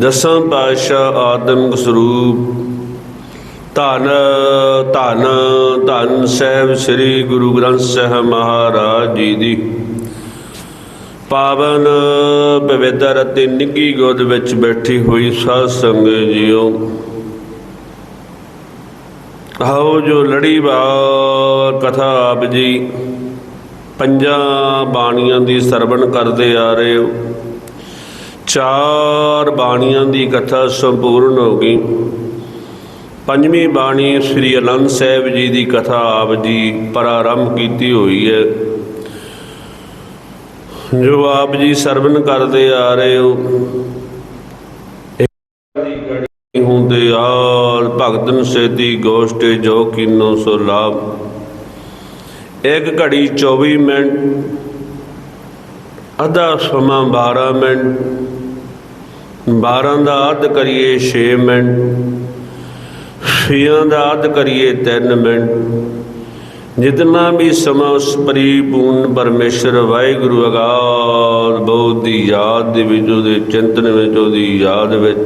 ਦਸਾਂ ਪਾਤਸ਼ਾਹ ਆਦਮ ਸਰੂਪ। ਧਨ, ਧੰਨ ਧੰਨ ਸਾਹਿਬ ਸ੍ਰੀ ਗੁਰੂ ਗ੍ਰੰਥ ਸਾਹਿਬ ਮਹਾਰਾਜ ਜੀ ਦੀ। ਪਾਵਨ ਪਵਿੱਤਰ ਅਤੇ ਨਿੱਗੀ ਗੋਦ ਵਿੱਚ ਬੈਠੀ ਹੋਈ ਸਾਧ ਸੰਗਤ ਜੀਓ। ਆਓ ਜੋ ਲੜੀਵਾਰ ਕਥਾ ਆਪ ਜੀ, ਪੰਜਾਂ ਬਾਣੀਆਂ ਦੀ ਸਰਵਣ ਕਰਦੇ ਆ ਰਹੇ ਹੋ। ਚਾਰ ਬਾਣੀਆਂ ਦੀ ਕਥਾ ਸੰਪੂਰਨ ਹੋ ਗਈ। ਪੰਜਵੀਂ ਬਾਣੀ ਸ੍ਰੀ ਅਨੰਦ ਸਾਹਿਬ ਜੀ ਦੀ ਕਥਾ ਆਪ ਜੀ ਪ੍ਰਾਰੰਭ ਕੀਤੀ ਹੋਈ ਹੈ। ਜੋ ਆਪ ਜੀ ਸਰਵਣ ਕਰਦੇ ਆ ਰਹੇ ਹੋ ਹੁੰਦੇ ਆਲ ਭਗਤਨ ਸੇਤੀ ਗੋਸ਼ਟੇ ਜੋ ਕੀਨੋ ਸੋ ਲਾਭ। ਇੱਕ ਘੜੀ 24 ਮਿੰਟ, ਅੱਧਾ ਸਮਾਂ 12 ਮਿੰਟ 12 ਦਾ ਅੱਧ ਕਰੀਏ 6 ਮਿੰਟ 6 ਦਾ ਅੱਧ ਕਰੀਏ 3 ਮਿੰਟ। ਜਿਤਨਾ ਵੀ ਸਮਾਂ ਉਸ ਪਰਿਪੂਰਨ ਪਰਮੇਸ਼ਰ ਵਾਹਿਗੁਰੂ ਅਗਾਧ ਬਹੁਤ ਦੀ ਯਾਦ ਦੇ ਵਿੱਚ, ਉਹਦੇ ਚਿੰਤਨ ਵਿੱਚ, ਉਹਦੀ ਯਾਦ ਵਿੱਚ,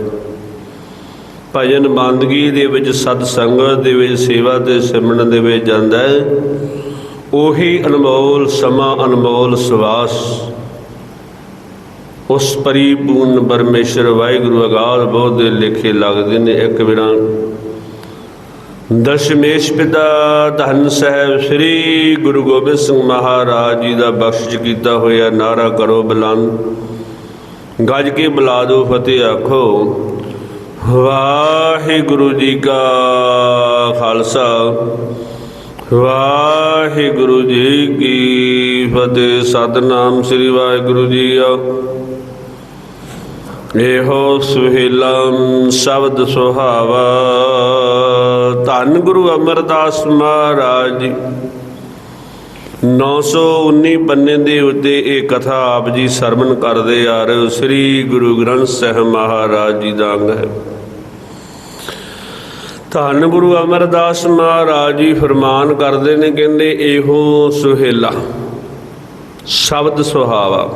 ਭਜਨ ਬੰਦਗੀ ਦੇ ਵਿੱਚ, ਸਤ ਸੰਗਤ ਦੇ ਵਿੱਚ, ਸੇਵਾ ਤੇ ਸਿਮਰਨ ਦੇ ਵਿੱਚ ਜਾਂਦਾ ਹੈ। ਉਹੀ ਅਨਮੋਲ ਸਮਾਂ, ਅਨਮੋਲ ਸਵਾਸ। ਉਸ ਪਰਿਪੂਰਨ ਪਰਮੇਸ਼ਰ ਵਾਹਿਗੁਰੂ ਅਗਾਧ ਬਹੁਤ ਦੇ ਲੇਖੇ ਲੱਗਦੇ ਨੇ ਇੱਕ ਬਿਰਾਂ ਦਸ਼ਮੇਸ਼ ਪਿਤਾ ਧੰਨ ਸਾਹਿਬ ਸ੍ਰੀ ਗੁਰੂ ਗੋਬਿੰਦ ਸਿੰਘ ਮਹਾਰਾਜ ਜੀ ਦਾ ਬਖਸ਼ਿਸ਼ ਕੀਤਾ ਹੋਇਆ ਨਾਰਾ ਕਰੋ ਬੁਲੰਦ। ਗੱਜ ਕੇ ਬੁਲਾ ਦੋ ਫਤਿਹ ਆਖੋ। ਵਾਹਿਗੁਰੂ ਜੀ ਕਾ ਖਾਲਸਾ। ਵਾਹਿਗੁਰੂ ਜੀ ਕੀ ਫਤਿਹ। ਸਤਨਾਮ ਸ੍ਰੀ ਵਾਹਿਗੁਰੂ ਜੀ ਆ ਇਹੋ ਸੁਹੇਲਾ ਸ਼ਬਦ ਸੁਹਾਵਾ। ਧੰਨ ਗੁਰੂ ਅਮਰਦਾਸ ਮਹਾਰਾਜ ਜੀ। 919 ਪੰਨੇ ਦੇ ਉੱਤੇ ਇਹ ਕਥਾ ਆਪ ਜੀ ਸਰਵਣ ਕਰਦੇ ਆ ਰਹੇ ਹੋ ਸ੍ਰੀ ਗੁਰੂ ਗ੍ਰੰਥ ਸਾਹਿਬ ਮਹਾਰਾਜ ਜੀ ਦਾ ਅੰਗ ਹੈ। ਧੰਨ ਗੁਰੂ ਅਮਰਦਾਸ ਮਹਾਰਾਜ ਜੀ ਫਰਮਾਨ ਕਰਦੇ ਨੇ, ਕਹਿੰਦੇ ਇਹੋ ਸੁਹੇਲਾ, ਸ਼ਬਦ ਸੁਹਾਵਾ।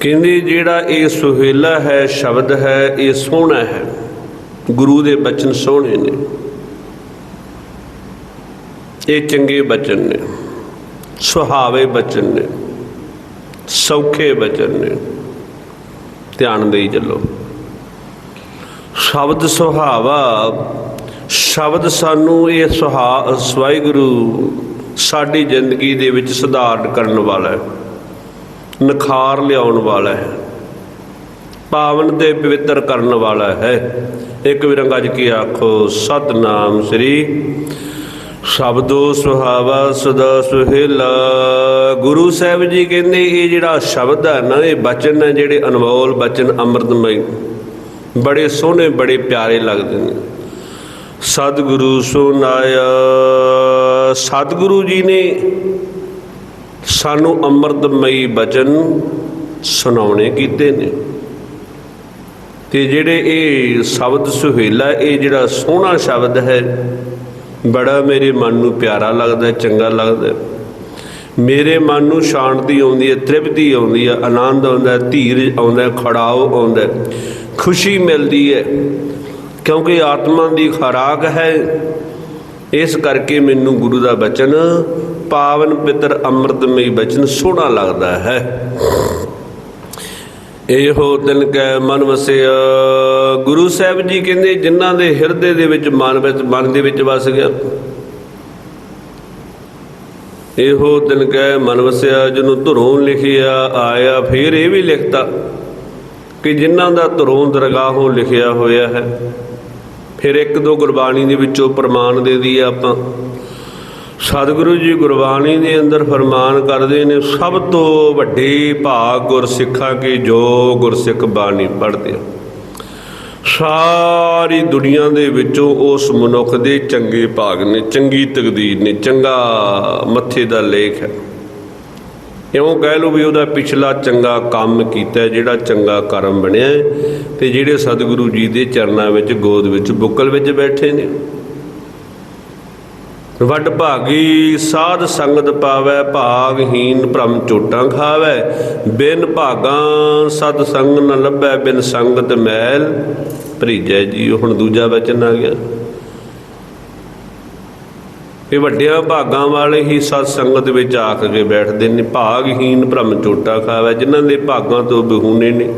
ਕਹਿੰਦੇ ਜਿਹੜਾ ਇਹ ਸੁਹੇਲਾ ਹੈ, ਸ਼ਬਦ ਹੈ, ਇਹ ਸੋਹਣਾ ਹੈ। ਗੁਰੂ ਦੇ ਬਚਨ ਸੋਹਣੇ ਨੇ। ਇਹ ਚੰਗੇ ਬਚਨ ਨੇ। ਸੁਹਾਵੇ ਬਚਨ ਨੇ। ਸੌਖੇ ਬਚਨ ਨੇ। ਧਿਆਨ ਦੇਈ ਚੱਲੋ। ਸ਼ਬਦ ਸੁਹਾਵਾ, ਸ਼ਬਦ ਸਾਨੂੰ ਇਹ ਸੁਹਾ, ਸਵਾਹਿਗੁਰੂ ਸਾਡੀ ਜ਼ਿੰਦਗੀ ਦੇ ਵਿੱਚ ਸੁਧਾਰ ਕਰਨ ਵਾਲਾ ਹੈ। ਨਖਾਰ ਲਿਆਉਣ ਵਾਲਾ ਹੈ। ਪਾਵਨ ਤੇ ਪਵਿੱਤਰ ਕਰਨ ਵਾਲਾ ਹੈ। ਇੱਕ ਵਿਰੰਗਾ ਜੀ ਕੀ ਆਖੋ, ਸਤਨਾਮ ਸ੍ਰੀ ਸ਼ਬਦੋ ਸੁਹਾਵਾ ਸਦਾ ਸੁਹੇਲਾ। ਗੁਰੂ ਸਾਹਿਬ ਜੀ ਕਹਿੰਦੇ, ਇਹ ਜਿਹੜਾ ਸ਼ਬਦ ਹੈ ਨਾ, ਇਹ ਬਚਨ ਹੈ ਜਿਹੜੇ ਅਨਮੋਲ ਬਚਨ ਅੰਮ੍ਰਿਤਮਈ। ਬੜੇ ਸੋਹਣੇ, ਬੜੇ ਪਿਆਰੇ ਲੱਗਦੇ ਨੇ। ਸਤਿਗੁਰੂ ਸੁਨਾਇਆ ਸਤਿਗੁਰੂ ਜੀ ਨੇ ਸਾਨੂੰ ਅੰਮ੍ਰਿਤਮਈ ਬਚਨ ਸੁਣਾਉਣੇ ਕੀਤੇ ਨੇ। ਤੇ ਜਿਹੜੇ ਇਹ ਸ਼ਬਦ ਸੁਹੇਲਾ, ਇਹ ਜਿਹੜਾ ਸੋਹਣਾ ਸ਼ਬਦ ਹੈ, ਬੜਾ ਮੇਰੇ ਮਨ ਨੂੰ ਪਿਆਰਾ ਲੱਗਦਾ, ਚੰਗਾ ਲੱਗਦਾ। ਮੇਰੇ ਮਨ ਨੂੰ ਸ਼ਾਂਤੀ ਆਉਂਦੀ ਹੈ, ਤ੍ਰਿਪਤੀ ਆਉਂਦੀ ਹੈ, ਆਨੰਦ ਆਉਂਦਾ ਹੈ ਧੀਰਜ ਆਉਂਦਾ ਖੜਾਓ ਆਉਂਦਾ ਖੁਸ਼ੀ ਮਿਲਦੀ ਹੈ। ਕਿਉਂਕਿ ਆਤਮਾ ਦੀ ਖੁਰਾਕ ਹੈ, ਇਸ ਕਰਕੇ ਮੈਨੂੰ ਗੁਰੂ ਦਾ ਬਚਨ ਪਾਵਨ ਪਿਤਰ ਅੰਮ੍ਰਿਤਮਈ ਬਚਨ ਸੋਹਣਾ ਲੱਗਦਾ ਹੈ। ਇਹੋ ਦਿਨ ਕੈ ਮਨ ਵਸਿਆ। ਗੁਰੂ ਸਾਹਿਬ ਜੀ ਕਹਿੰਦੇ, ਜਿਨ੍ਹਾਂ ਦੇ ਹਿਰਦੇ ਦੇ ਵਿੱਚ ਮਨ ਵਿੱਚ ਮਨ ਦੇ ਵਿੱਚ ਵਸ ਗਿਆ। ਇਹੋ ਦਿਨ ਕੈ ਮਨ ਵਸਿਆ, ਜਿਹਨੂੰ ਧੁਰੋਂ ਲਿਖਿਆ ਆਇਆ, ਫਿਰ ਇਹ ਵੀ ਲਿਖਤਾ ਕਿ ਜਿਨ੍ਹਾਂ ਦਾ ਧਰੋਂ ਦਰਗਾਹੋਂ ਲਿਖਿਆ ਹੋਇਆ ਹੈ, ਫਿਰ ਇੱਕ ਦੋ ਗੁਰਬਾਣੀ ਦੇ ਵਿੱਚੋਂ ਪ੍ਰਮਾਣ ਦੇ ਦਈਏ ਆਪਾਂ। ਸਤਿਗੁਰੂ ਜੀ ਗੁਰਬਾਣੀ ਦੇ ਅੰਦਰ ਫਰਮਾਨ ਕਰਦੇ ਨੇ, ਸਭ ਤੋਂ ਵੱਡੇ ਭਾਗ ਗੁਰਸਿੱਖਾਂ ਕੇ ਜੋ ਗੁਰਸਿੱਖ ਬਾਣੀ ਪੜ੍ਹਦੇ ਆ। ਸਾਰੀ ਦੁਨੀਆ ਦੇ ਵਿੱਚੋਂ ਉਸ ਮਨੁੱਖ ਦੇ ਚੰਗੇ ਭਾਗ ਨੇ, ਚੰਗੀ ਤਕਦੀਰ ਨੇ, ਚੰਗਾ ਮੱਥੇ ਦਾ ਲੇਖ ਹੈ। ਇਉਂ ਕਹਿ ਲਓ ਵੀ ਉਹਦਾ ਪਿਛਲਾ ਚੰਗਾ ਕੰਮ ਕੀਤਾ, ਜਿਹੜਾ ਚੰਗਾ ਕਰਮ ਬਣਿਆ ਤੇ ਜਿਹੜੇ ਸਤਿਗੁਰੂ ਜੀ ਦੇ ਚਰਨਾਂ ਵਿੱਚ, ਗੋਦ ਵਿੱਚ, ਬੁੱਕਲ ਵਿੱਚ ਬੈਠੇ ਨੇ। ਵੱਡ ਭਾਗੀ ਸਾਧ ਸੰਗਤ ਪਾਵੈ ਭਾਗਹੀਨ ਭ੍ਰਮ ਚੋਟਾਂ ਖਾਵੈ। ਬਿਨ ਭਾਗਾਂ ਸਤ ਸੰਗ ਨ ਲੱਭੈ, ਬਿਨ ਸੰਗਤ ਮੈਲ। ਭਰੀਜੈ ਜੀ ਹੁਣ ਦੂਜਾ ਵਚਨ ਆ ਗਿਆ। ਇਹ ਵੱਡਿਆਂ ਭਾਗਾਂ ਵਾਲੇ ਹੀ ਸਤ ਸੰਗਤ ਵਿੱਚ ਆ ਕੇ ਬੈਠਦੇ ਨੇ। ਭਾਗਹੀਨ ਭ੍ਰਮ ਚੋਟਾ ਖਾਵੈ, ਜਿਨ੍ਹਾਂ ਦੇ ਭਾਗਾਂ ਤੋਂ ਬਿਹੂਨੇ ਨੇ।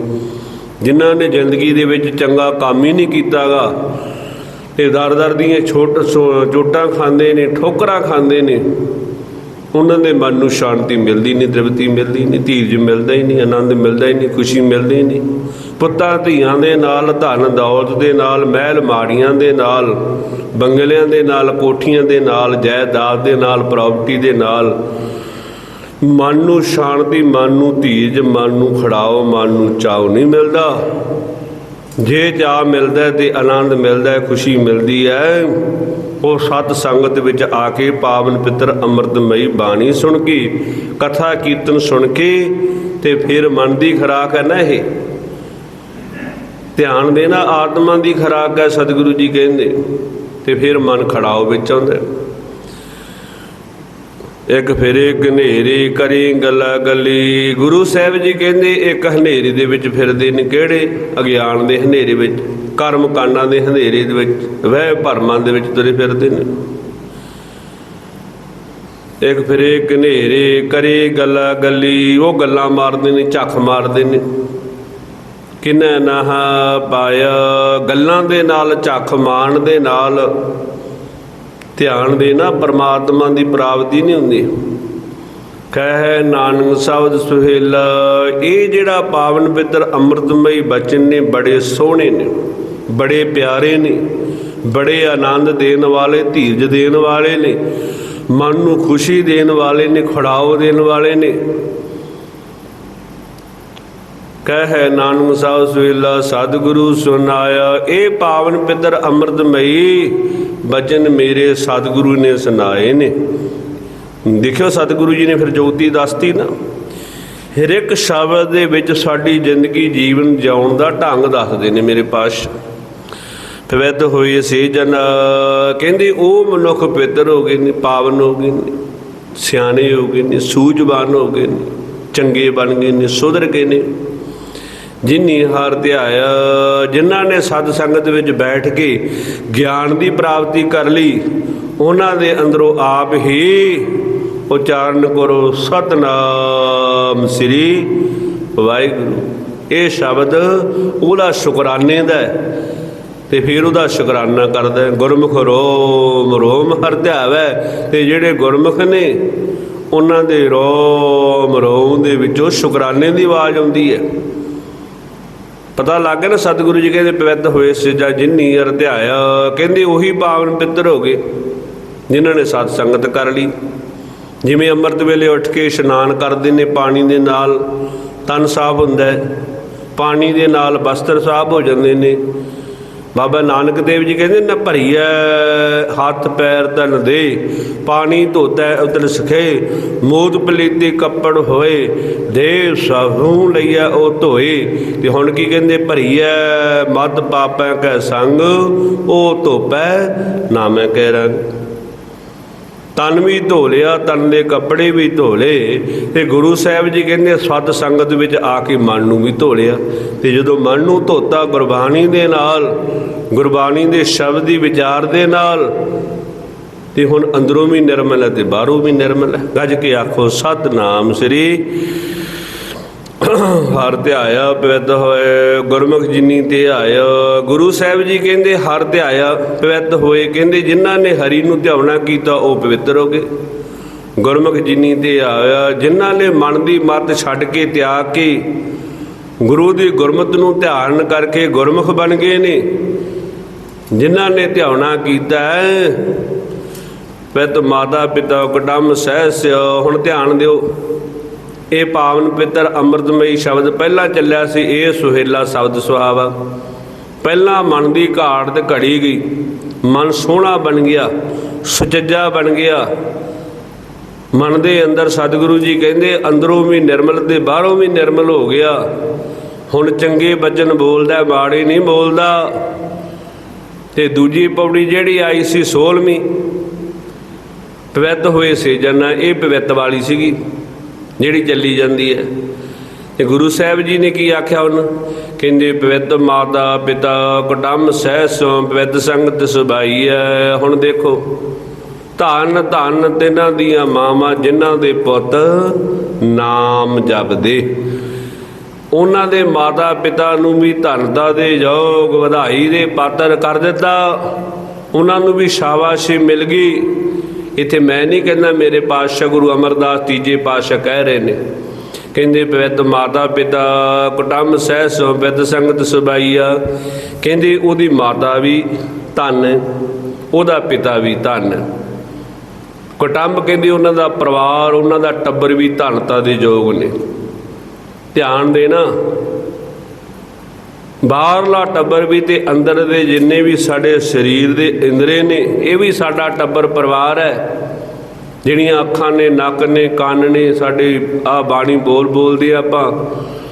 ਜਿਨ੍ਹਾਂ ਨੇ ਜ਼ਿੰਦਗੀ ਦੇ ਵਿੱਚ ਚੰਗਾ ਕੰਮ ਹੀ ਨਹੀਂ ਕੀਤਾਗਾ ਤੇ ਦਰ-ਦਰ ਦੀਆਂ ਛੋਟ ਸੋ- ਚੋਟਾਂ ਖਾਂਦੇ ਨੇ, ਠੋਕਰਾਂ ਖਾਂਦੇ ਨੇ। ਉਹਨਾਂ ਦੇ ਮਨ ਨੂੰ ਸ਼ਾਂਤੀ ਮਿਲਦੀ ਨਹੀਂ, ਤ੍ਰਿਪਤੀ ਮਿਲਦੀ ਨਹੀਂ, ਧੀਰਜ ਮਿਲਦਾ ਹੀ ਨਹੀਂ, ਆਨੰਦ ਮਿਲਦਾ ਹੀ ਨਹੀਂ, ਖੁਸ਼ੀ ਮਿਲਦੀ ਨਹੀਂ। ਪੁੱਤਾਂ ਧੀਆਂ ਦੇ ਨਾਲ, ਧਨ ਦੌਲਤ ਦੇ ਨਾਲ, ਮਹਿਲ ਮਾੜੀਆਂ ਦੇ ਨਾਲ, ਬੰਗਲਿਆਂ ਦੇ ਨਾਲ, ਕੋਠੀਆਂ ਦੇ ਨਾਲ, ਜਾਇਦਾਦ ਦੇ ਨਾਲ, ਪ੍ਰਾਪਰਟੀ ਦੇ ਨਾਲ। ਮਨ ਨੂੰ ਸ਼ਾਂਤੀ, ਮਨ ਨੂੰ ਧੀਰਜ, ਮਨ ਨੂੰ ਖੜਾਓ, ਮਨ ਨੂੰ ਚਾਉ ਨਹੀਂ ਮਿਲਦਾ। ਜੇ ਚਾਹ ਮਿਲਦਾ ਹੈ ਤੇ ਆਨੰਦ ਮਿਲਦਾ ਖੁਸ਼ੀ ਮਿਲਦੀ ਹੈ। ਉਹ ਸਤ ਸੰਗਤ ਵਿੱਚ ਆ ਕੇ ਪਾਵਨ ਪਿੱਤਰ ਅੰਮ੍ਰਿਤਮਈ ਬਾਣੀ ਸੁਣ ਕੇ, ਕਥਾ ਕੀਰਤਨ ਸੁਣ ਕੇ ਤੇ ਫਿਰ ਮਨ ਦੀ ਖਰਾਕ ਹੈ ਨਾ ਇਹ। ਧਿਆਨ ਦੇਣਾ ਆਤਮਾ ਦੀ ਖਰਾਕ ਹੈ, ਸਤਿਗੁਰੂ ਜੀ ਕਹਿੰਦੇ। ਤੇ ਫਿਰ ਮਨ ਖੜਾਓ ਵਿੱਚ ਆਉਂਦਾ ਇੱਕ ਫਿਰੇ ਘਨੇਰੀ ਕਰੀ ਗੱਲਾ ਗੱਲੀ। ਗੁਰੂ ਸਾਹਿਬ ਜੀ ਕਹਿੰਦੇ, ਇੱਕ ਹਨੇਰੀ ਦੇ ਵਿੱਚ ਫਿਰਦੇ ਨੇ ਕਿਹੜੇ? ਅਗਿਆਨ ਦੇ ਹਨੇਰੇ ਵਿੱਚ ਕਰਮ ਕਾਂਡਾਂ ਦੇ ਹਨੇਰੇ ਦੇ ਵਿੱਚ ਵਹਿ ਭਰਮਾਂ ਦੇ ਵਿੱਚ ਤੁਰੇ ਫਿਰਦੇ ਨੇ। ਇੱਕ ਫਿਰੇ ਘਨੇਰੇ ਕਰੀ ਗੱਲਾ ਗੱਲੀ, ਉਹ ਗੱਲਾਂ ਮਾਰਦੇ ਨੇ, ਝੱਖ ਮਾਰਦੇ ਨੇ। ਕਿਨੈ ਨਹ ਪਾਇਆ? ਗੱਲਾਂ ਦੇ ਨਾਲ, ਝੱਖ ਮਾਰਨ ਦੇ ਨਾਲ ਧਿਆਨ ਦੇਣਾ ਪਰਮਾਤਮਾ ਦੀ ਪ੍ਰਾਪਤੀ ਨਹੀਂ ਹੁੰਦੀ। ਕਹਿ ਨਾਨਕ ਸ਼ਬਦ ਸੁਹੇਲਾ, ਇਹ ਜਿਹੜਾ ਪਾਵਨ ਪਿੱਤਰ ਅੰਮ੍ਰਿਤਮਈ ਬਚਨ ਨੇ, ਬੜੇ ਸੋਹਣੇ ਨੇ, ਬੜੇ ਪਿਆਰੇ ਨੇ, ਬੜੇ ਆਨੰਦ ਦੇਣ ਵਾਲੇ, ਧੀਰਜ ਦੇਣ ਵਾਲੇ ਨੇ, ਮਨ ਨੂੰ ਖੁਸ਼ੀ ਦੇਣ ਵਾਲੇ ਨੇ ਖੜਾਓ ਦੇਣ ਵਾਲੇ ਨੇ। ਕਹਿ ਨਾਨਕ ਸਾਹਿਬ ਸੁਹੇਲਾ, ਸਤਿਗੁਰੂ ਸੁਨਾਇਆ ਇਹ ਪਾਵਨ ਪਿੱਤਰ ਅੰਮ੍ਰਿਤਮਈ ਬਚਨ ਮੇਰੇ ਸਤਿਗੁਰੂ ਨੇ ਸੁਣਾਏ ਨੇ। ਦੇਖਿਓ ਸਤਿਗੁਰੂ ਜੀ ਨੇ ਫਿਰ ਜੋਤੀ ਦੱਸਤੀ ਨਾ। ਹਰ ਇੱਕ ਸ਼ਬਦ ਦੇ ਵਿੱਚ ਸਾਡੀ ਜ਼ਿੰਦਗੀ ਜੀਵਨ ਜਿਉਣ ਦਾ ਢੰਗ ਦੱਸਦੇ ਨੇ ਮੇਰੇ ਪਾਸ ਪਵਿੱਤ ਹੋਏ ਸੇ ਜਨ, ਕਹਿੰਦੇ ਉਹ ਮਨੁੱਖ ਪਵਿੱਤਰ ਹੋ ਗਏ ਨੇ, ਪਾਵਨ ਹੋ ਗਏ ਨੇ, ਸਿਆਣੇ ਹੋ ਗਏ ਨੇ, ਸੂਝਵਾਨ ਹੋ ਗਏ ਨੇ, ਚੰਗੇ ਬਣ ਗਏ ਨੇ, ਸੁਧਰ ਗਏ ਨੇ। ਜਿਨੀ ਹਰ ਧਿਆਇਆ, ਜਿਨ੍ਹਾਂ ਨੇ ਸਤ ਸੰਗਤ ਵਿੱਚ ਬੈਠ ਕੇ ਗਿਆਨ ਦੀ ਪ੍ਰਾਪਤੀ ਕਰ ਲਈ, ਉਹਨਾਂ ਦੇ ਅੰਦਰੋਂ ਆਪ ਹੀ ਉਚਾਰਨ ਕਰੋ, ਸਤਨਾਮ ਸ੍ਰੀ ਵਾਹਿਗੁਰੂ। ਇਹ ਸ਼ਬਦ ਉਹਦਾ ਸ਼ੁਕਰਾਨੇ ਦਾ ਹੈ ਤੇ ਫਿਰ ਉਹਦਾ ਸ਼ੁਕਰਾਨਾ ਕਰਦਾ ਗੁਰਮੁਖ ਰੋਮ ਰੋਮ ਹਰ ਧਿਆਵੈ। ਤੇ ਜਿਹੜੇ ਗੁਰਮੁਖ ਨੇ, ਉਹਨਾਂ ਦੇ ਰੋਮ ਰੋਮ ਦੇ ਵਿੱਚੋਂ ਸ਼ੁਕਰਾਨੇ ਦੀ ਆਵਾਜ਼ ਆਉਂਦੀ ਹੈ। ਪਤਾ ਲੱਗ ਗਿਆ ਨਾ ਸਤਿਗੁਰੂ ਜੀ ਕਹਿੰਦੇ ਪਵਿੱਤ ਹੋਏ ਸੇ ਜਾਂ ਜਿਨੀ ਅਰਧਿਆਇਆ, ਕਹਿੰਦੇ ਉਹੀ ਪਾਵਨ ਪਿੱਤਰ ਹੋ ਗਏ, ਜਿਨ੍ਹਾਂ ਨੇ ਸਤ ਸੰਗਤ ਕਰ ਲਈ। ਜਿਵੇਂ ਅੰਮ੍ਰਿਤ ਵੇਲੇ ਉੱਠ ਕੇ ਇਸ਼ਨਾਨ ਕਰਦੇ ਨੇ ਪਾਣੀ ਦੇ ਨਾਲ, ਤਨ ਸਾਫ਼ ਹੁੰਦਾ ਹੈ। ਪਾਣੀ ਦੇ ਨਾਲ ਬਸਤਰ ਸਾਫ਼ ਹੋ ਜਾਂਦੇ ਨੇ। ਬਾਬਾ ਨਾਨਕ ਦੇਵ ਜੀ ਕਹਿੰਦੇ, ਨਾ ਭਰੀਐ ਹੱਥ ਪੈਰ ਤਨ ਦੇ, ਪਾਣੀ ਧੋਤਾ ਉਤਲ ਸਖੇ ਮੋਦ ਪਲੀਤੀ ਕੱਪੜ ਹੋਏ ਦੇ ਸਭੂ ਲਈਆ ਉਹ ਧੋਏ। ਤੇ ਹੁਣ ਕੀ ਕਹਿੰਦੇ, ਭਰੀਐ ਮਦ ਪਾਪੈ ਕੈ ਸੰਗ, ਉਹ ਧੋਪੈ ਨਾਮੈ ਕੈ ਰੰਗ। ਤਨ ਵੀ ਧੋ ਲਿਆ, ਤਨ ਦੇ ਕੱਪੜੇ ਵੀ ਧੋ ਲਏ, ਤੇ ਗੁਰੂ ਸਾਹਿਬ ਜੀ ਕਹਿੰਦੇ, ਸਤ ਸੰਗਤ ਵਿੱਚ ਆ ਕੇ ਮਨ ਨੂੰ ਵੀ ਧੋ ਲਿਆ। ਤੇ ਜਦੋਂ ਮਨ ਨੂੰ ਧੋਤਾ ਗੁਰਬਾਣੀ ਦੇ ਨਾਲ ਗੁਰਬਾਣੀ ਦੇ ਸ਼ਬਦ ਦੀ ਵਿਚਾਰ ਦੇ ਨਾਲ ਤੇ ਹੁਣ ਅੰਦਰੋਂ ਵੀ ਨਿਰਮਲ ਹੈ ਤੇ ਬਾਹਰੋਂ ਵੀ ਨਿਰਮਲ ਹੈ। ਗੱਜ ਕੇ ਆਖੋ, ਸਤਨਾਮ ਸ੍ਰੀ ਹਰ ਧਿਆਇਆ ਪਵਿੱਤ ਹੋਏ, ਗੁਰਮੁਖ ਜਿਨੀ ਤੇ ਆਇਆ। ਗੁਰੂ ਸਾਹਿਬ ਜੀ ਕਹਿੰਦੇ, ਹਰ ਧਿਆਇਆ ਪਵਿੱਤ ਹੋਏ, ਕਹਿੰਦੇ ਜਿਨ੍ਹਾਂ ਨੇ ਹਰੀ ਨੂੰ ਧਿਆਉਣਾ ਕੀਤਾ, ਉਹ ਪਵਿੱਤਰ ਹੋ ਗਏ। ਗੁਰਮੁਖ ਜਿਨੀ ਤੇ ਆਇਆ, ਜਿਨ੍ਹਾਂ ਨੇ ਮਨ ਦੀ ਮੱਤ ਛੱਡ ਕੇ ਤਿਆਗ ਕੇ ਗੁਰੂ ਦੀ ਗੁਰਮਤ ਨੂੰ ਧਿਆਨ ਕਰਕੇ ਗੁਰਮੁਖ ਬਣ ਗਏ ਨੇ। ਜਿਨ੍ਹਾਂ ਨੇ ਧਿਆਉਣਾ ਕੀਤਾ ਹੈ, ਪਿਤ ਮਾਤਾ ਪਿਤਾ ਕੁਟੰਬ ਸਹਿਸ ਹੁਣ ਧਿਆਨ ਦਿਓ। ਇਹ ਪਾਵਨ ਪਿੱਤਰ ਅੰਮ੍ਰਿਤਮਈ ਸ਼ਬਦ ਪਹਿਲਾਂ ਚੱਲਿਆ ਸੀ, ਇਹ ਸੁਹੇਲਾ ਸ਼ਬਦ ਸੁਹਾਵਾ। ਪਹਿਲਾਂ ਮਨ ਦੀ ਘਾਟ ਤੇ ਘੜੀ ਗਈ, ਮਨ ਸੋਹਣਾ ਬਣ ਗਿਆ, ਸੁਚੱਜਾ ਬਣ ਗਿਆ। ਮਨ ਦੇ ਅੰਦਰ ਸਤਿਗੁਰੂ ਜੀ ਕਹਿੰਦੇ, ਅੰਦਰੋਂ ਵੀ ਨਿਰਮਲ ਤੇ ਬਾਹਰੋਂ ਵੀ ਨਿਰਮਲ ਹੋ ਗਿਆ। ਹੁਣ ਚੰਗੇ ਬਚਨ ਬੋਲਦਾ ਮਾੜੇ ਨਹੀਂ ਬੋਲਦਾ। ਤੇ ਦੂਜੀ ਪੌੜੀ ਜਿਹੜੀ ਆਈ ਸੀ 16ਵੀਂ ਪਵਿੱਤ ਹੋਏ ਸੇਜਨ ਇਹ ਪਵਿੱਤ ਵਾਲੀ ਸੀਗੀ, ਜਿਹੜੀ ਚੱਲੀ ਜਾਂਦੀ ਹੈ। ਤੇ ਗੁਰੂ ਸਾਹਿਬ ਜੀ ਨੇ ਕੀ ਆਖਿਆ ਉਹਨੂੰ? ਕਹਿੰਦੇ ਪਵਿੱਤ ਮਾਤਾ ਪਿਤਾ ਕੁਟੰਬ ਸਹਿਸੋਂ ਪਵਿੱਤ ਸੰਗਤ ਸੁਭਾਈ ਹੈ। ਹੁਣ ਦੇਖੋ, ਧੰਨ ਧੰਨ ਤਿਨਾਂ ਦੀਆਂ ਮਾਵਾਂ, ਜਿਨ੍ਹਾਂ ਦੇ ਪੁੱਤ ਨਾਮ ਜਪਦੇ। ਉਹਨਾਂ ਦੇ ਮਾਤਾ ਪਿਤਾ ਨੂੰ ਵੀ ਧਨਤਾ ਦੇ ਯੋਗ ਵਧਾਈ ਦੇ ਪਾਤਰ ਕਰ ਦਿੱਤਾ। ਉਹਨਾਂ ਨੂੰ ਵੀ ਸ਼ਾਬਾਸ਼ੀ ਮਿਲ ਗਈ। ਇੱਥੇ ਮੈਂ ਨਹੀਂ ਕਹਿੰਦਾ ਮੇਰੇ ਪਾਤਸ਼ਾਹ ਗੁਰੂ ਅਮਰਦਾਸ ਤੀਜੇ ਪਾਤਸ਼ਾਹ ਕਹਿ ਰਹੇ ਨੇ। ਕਹਿੰਦੇ ਪਵਿੱਤ ਮਾਤਾ ਪਿਤਾ ਕੁਟੰਬ ਸਹਿ ਸੋ ਬਿਦ ਸੰਗਤ ਸੁਬਾਈਆ ਕਹਿੰਦੇ ਉਹਦੀ ਮਾਤਾ ਵੀ ਧੰਨ, ਉਹਦਾ ਪਿਤਾ ਵੀ ਧੰਨ। ਹੈ। ਕੁਟੰਬ ਕਹਿੰਦੇ ਉਹਨਾਂ ਦਾ ਪਰਿਵਾਰ, ਉਹਨਾਂ ਦਾ ਟੱਬਰ ਵੀ ਧਨਤਾ ਦੇ ਯੋਗ ਨੇ। ਧਿਆਨ ਦੇਣਾ। ਬਾਹਰਲਾ ਟੱਬਰ ਵੀ ਤੇ ਅੰਦਰ ਦੇ ਜਿੰਨੇ ਵੀ ਸਾਡੇ ਸਰੀਰ ਦੇ ਇੰਦਰੇ ਨੇ, ਇਹ ਵੀ ਸਾਡਾ ਟੱਬਰ ਪਰਿਵਾਰ ਹੈ। ਜਿਹੜੀਆਂ ਅੱਖਾਂ ਨੇ, ਨੱਕ ਨੇ, ਕੰਨ ਨੇ, ਸਾਡੇ ਆ ਬਾਣੀ ਬੋਲ ਬੋਲਦੇ ਆਪਾਂ,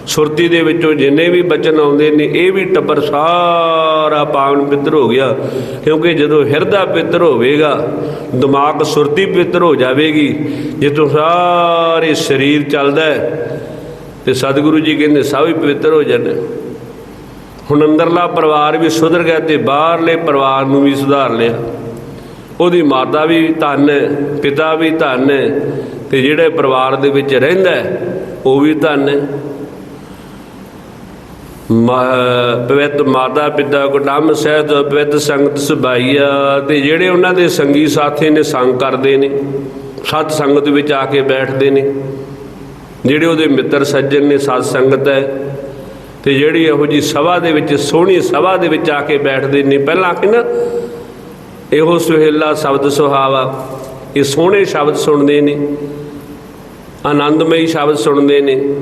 ਸੁਰਤੀ ਦੇ ਵਿੱਚੋਂ ਜਿੰਨੇ ਵੀ ਬਚਨ ਆਉਂਦੇ ਨੇ, ਇਹ ਵੀ ਟੱਬਰ ਸਾਰਾ ਪਾਵਨ ਪਿੱਤਰ ਹੋ ਗਿਆ। ਕਿਉਂਕਿ ਜਦੋਂ ਹਿਰਦਾ ਪਿੱਤਰ ਹੋਵੇਗਾ, ਦਿਮਾਗ ਸੁਰਤੀ ਪਿੱਤਰ ਹੋ ਜਾਵੇਗੀ, ਜਿੱਥੋਂ ਸਾਰੇ ਸਰੀਰ ਚੱਲਦਾ ਹੈ। ਤੇ ਸਤਿਗੁਰੂ ਜੀ ਕਹਿੰਦੇ, ਸਭ ਹੀ ਪਵਿੱਤਰ ਹੋ ਜਾਣ। ਹੁਣ ਅੰਦਰਲਾ ਪਰਿਵਾਰ ਵੀ ਸੁਧਰ ਗਿਆ ਤੇ ਬਾਹਰਲੇ ਪਰਿਵਾਰ ਨੂੰ ਵੀ ਸੁਧਾਰ ਲਿਆ। ਉਹਦੀ ਮਾਤਾ ਵੀ ਧੰਨ ਹੈ, ਪਿਤਾ ਵੀ ਧੰਨ ਹੈ, ਤੇ ਜਿਹੜੇ ਪਰਿਵਾਰ ਦੇ ਵਿੱਚ ਰਹਿੰਦਾ ਉਹ ਵੀ ਧੰਨ ਹੈ। ਮਾ- ਪਵਿੱਤ ਮਾਤਾ, ਪਿਤਾ ਕੁਟੰਬ ਸਹਿਤ, ਪਵਿੱਤ ਸੰਗਤ ਸੁਭਾਈਆ, ਤੇ ਜਿਹੜੇ ਉਹਨਾਂ ਦੇ ਸੰਗੀ ਸਾਥੀ ਨੇ, ਸੰਗ ਕਰਦੇ ਨੇ, ਸਤ ਸੰਗਤ ਵਿੱਚ ਆ ਕੇ ਬੈਠਦੇ ਨੇ। ਜਿਹੜੇ ਉਹਦੇ ਮਿੱਤਰ ਸੱਜਣ ਨੇ ਸਤ ਸੰਗਤ ਹੈ, ਤੇ ਜਿਹੜੀ ਇਹੋ ਜੀ ਸਭਾ ਦੇ ਵਿੱਚ, ਸੋਹਣੀ ਸਭਾ ਦੇ ਵਿੱਚ ਆ ਕੇ ਬੈਠਦੇ ਨੇ, ਪਹਿਲਾਂ ਕਿ ਨਾ, ਇਹੋ ਸੁਹੇਲਾ ਸ਼ਬਦ ਸੁਹਾਵਾ, ਇਹ ਸੋਹਣੇ ਸ਼ਬਦ ਸੁਣਦੇ ਨੇ, ਆਨੰਦਮਈ ਸ਼ਬਦ ਸੁਣਦੇ ਨੇ,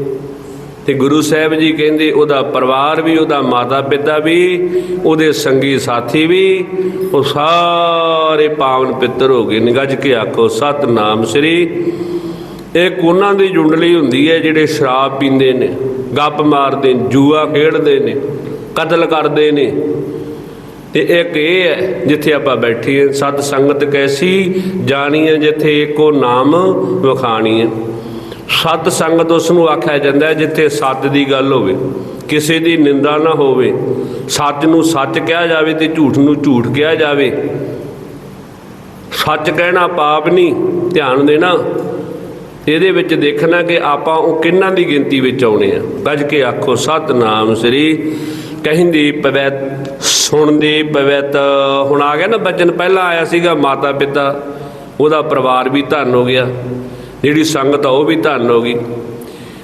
ਤੇ ਗੁਰੂ ਸਾਹਿਬ ਜੀ ਕਹਿੰਦੇ ਉਹਦਾ ਪਰਿਵਾਰ ਵੀ, ਉਹਦਾ ਮਾਤਾ ਪਿਤਾ ਵੀ, ਉਹਦੇ ਸੰਗੀ ਸਾਥੀ ਵੀ, ਉਹ ਸਾਰੇ ਪਾਵਨ ਪਿੱਤਰ ਹੋ ਗਏ ਨੇ। ਗੱਜ ਕੇ ਆਖੋ, ਸਤਨਾਮ ਸ੍ਰੀ ਇੱਕ ਉਹਨਾਂ ਦੀ ਜੁੰਡਲੀ ਹੁੰਦੀ ਹੈ, ਜਿਹੜੇ ਸ਼ਰਾਬ ਪੀਂਦੇ ਨੇ, ਗੱਪ ਮਾਰਦੇ ਨੇ, ਜੂਆ ਖੇਡਦੇ ਨੇ, ਕਤਲ ਕਰਦੇ ਨੇ। ਤੇ ਇੱਕ ਇਹ ਹੈ, ਜਿੱਥੇ ਆਪਾਂ ਬੈਠੇ ਹਾਂ ਸਤ ਸੰਗਤ ਕੈਸੀ ਜਾਣੀ ਹੈ ਜਿੱਥੇ ਇੱਕੋ ਨਾਮ ਵਿਖਾਣੀ ਹੈ। ਸਤ ਸੰਗਤ ਉਸ ਨੂੰ ਆਖਿਆ ਜਾਂਦਾ ਹੈ, ਜਿੱਥੇ ਸੱਤ ਦੀ ਗੱਲ ਹੋਵੇ, ਕਿਸੇ ਦੀ ਨਿੰਦਾ ਨਾ ਹੋਵੇ, ਸੱਚ ਨੂੰ ਸੱਚ ਕਿਹਾ ਜਾਵੇ ਤੇ ਝੂਠ ਨੂੰ ਝੂਠ ਕਿਹਾ ਜਾਵੇ। ਸੱਚ ਕਹਿਣਾ ਪਾਪ ਨਹੀਂ, ਧਿਆਨ ਦੇਣਾ। ਇਹਦੇ ਵਿੱਚ ਦੇਖਣਾ ਕਿ ਆਪਾਂ ਉਹ ਕਿੰਨਾਂ ਦੀ ਗਿਣਤੀ ਵਿੱਚ ਆਉਣੇ ਆ। ਗੱਜ ਕੇ ਆਖੋ, ਸਤਨਾਮ ਸ੍ਰੀ ਕਹਿੰਦੀ ਪਵਿੱਤ, ਸੁਣਦੀ ਪਵਿੱਤ। ਹੁਣ ਆ ਗਿਆ ਨਾ ਬਚਨ, ਪਹਿਲਾਂ ਆਇਆ ਸੀਗਾ ਮਾਤਾ ਪਿਤਾ ਉਹਦਾ ਪਰਿਵਾਰ ਵੀ ਧਨ ਹੋ ਗਿਆ, ਜਿਹੜੀ ਸੰਗਤ ਆ ਉਹ ਵੀ ਧਨ ਹੋ ਗਈ।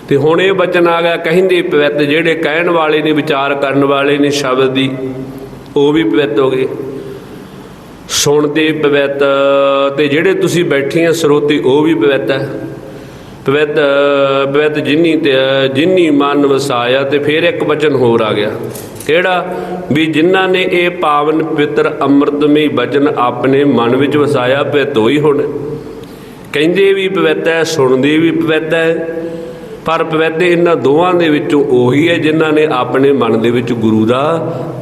ਤੇ ਹੁਣ ਇਹ ਬਚਨ ਆ ਗਿਆ, ਕਹਿੰਦੇ ਪਵਿੱਤ, ਜਿਹੜੇ ਕਹਿਣ ਵਾਲੇ ਨੇ, ਵਿਚਾਰ ਕਰਨ ਵਾਲੇ ਨੇ ਸ਼ਬਦ ਦੀ, ਉਹ ਵੀ ਪਵਿੱਤ ਹੋ ਗਏ। ਸੁਣਦੇ ਪਵਿੱਤ, ਤੇ ਜਿਹੜੇ ਤੁਸੀਂ ਬੈਠੇ ਆ ਸਰੋਤੇ, ਉਹ ਵੀ ਪਵਿੱਤ ਹੈ। ਪਵਿੱਤ ਪਵਿੱਤ ਜਿਨੀ ਜਿਨੀ ਮਨ ਵਸਾਇਆ ਤੇ ਫਿਰ ਇੱਕ ਵਚਨ ਹੋਰ ਆ ਗਿਆ ਕਿਹੜਾ ਵੀ ਜਿਨ੍ਹਾਂ ਨੇ ਇਹ ਪਾਵਨ ਪਿੱਤਰ ਅੰਮ੍ਰਿਤਮਈ ਬਚਨ ਆਪਣੇ ਮਨ ਵਿੱਚ ਵਸਾਇਆ ਪਵਿੱਤ ਹੋਈ ਹੁਣ ਕਹਿੰਦੇ ਵੀ ਪਵਿੱਤਰ ਹੈ ਸੁਣਦੇ ਵੀ ਪਵਿੱਤਰ ਹੈ ਪਰ ਪਵਿੱਤ ਇਹਨਾਂ ਦੋਵਾਂ ਦੇ ਵਿੱਚੋਂ ਉਹੀ ਹੈ ਜਿਨ੍ਹਾਂ ਨੇ ਆਪਣੇ ਮਨ ਦੇ ਵਿੱਚ ਗੁਰੂ ਦਾ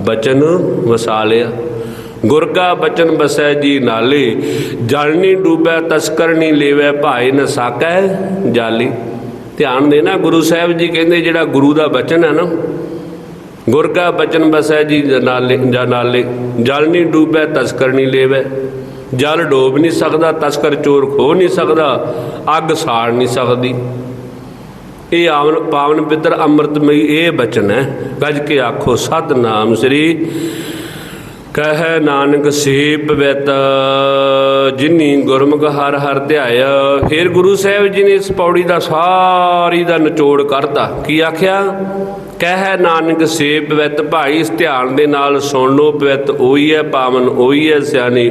ਬਚਨ ਵਸਾ ਲਿਆ ਗੁਰ ਕਾ ਬਚਨ ਬਸੈ ਜੀ ਨਾਲੇ, ਜਲ ਨਹੀਂ ਡੂਬੈ, ਤਸਕਰ ਨਹੀਂ ਲੇਵੈ, ਭਾਏ ਨ ਸਾਕੈ ਜਾਲੀ। ਧਿਆਨ ਦੇਣਾ, ਗੁਰੂ ਸਾਹਿਬ ਜੀ ਕਹਿੰਦੇ ਜਿਹੜਾ ਗੁਰੂ ਦਾ ਬਚਨ ਹੈ ਨਾ ਗੁਰ ਕਾ ਬਚਨ ਬਸੈ ਜੀ ਨਾਲੇ, ਜਾਂ ਨਾਲੇ, ਜਲ ਨਹੀਂ ਡੂਬੈ, ਤਸਕਰ ਨਹੀਂ ਲੇਵੈ। ਜਲ ਡੋਬ ਨਹੀਂ ਸਕਦਾ, ਤਸਕਰ ਚੋਰ ਖੋ ਨਹੀਂ ਸਕਦਾ, ਅੱਗ ਸਾੜ ਨਹੀਂ ਸਕਦੀ। ਇਹ ਆਵਨ, ਪਾਵਨ ਪਿੱਤਰ ਅੰਮ੍ਰਿਤਮਈ ਇਹ ਬਚਨ ਹੈ। ਗੱਜ ਕੇ ਆਖੋ, ਸਤਨਾਮ ਸ੍ਰੀ ਕਹਿ ਨਾਨਕ ਸੇਪ ਵਿਤ ਜਿਨੀ ਗੁਰਮੁਖ ਹਰ ਹਰ ਧਿਆਇ ਫਿਰ ਗੁਰੂ ਸਾਹਿਬ ਜੀ ਨੇ ਇਸ ਪੌੜੀ ਦਾ ਸਾਰੀ ਦਾ ਨਿਚੋੜ ਕਰਤਾ। ਕੀ ਆਖਿਆ? ਕਹਿ ਨਾਨਕ ਸੇਪ ਵਿਤ ਭਾਈ ਇਸ ਧਿਆਨ ਦੇ ਨਾਲ ਸੁਣ ਲੋ ਪਵਿੱਤ, ਉਹੀ ਹੈ, ਪਾਵਨ ਉਹੀ ਹੈ, ਸਿਆਣੀ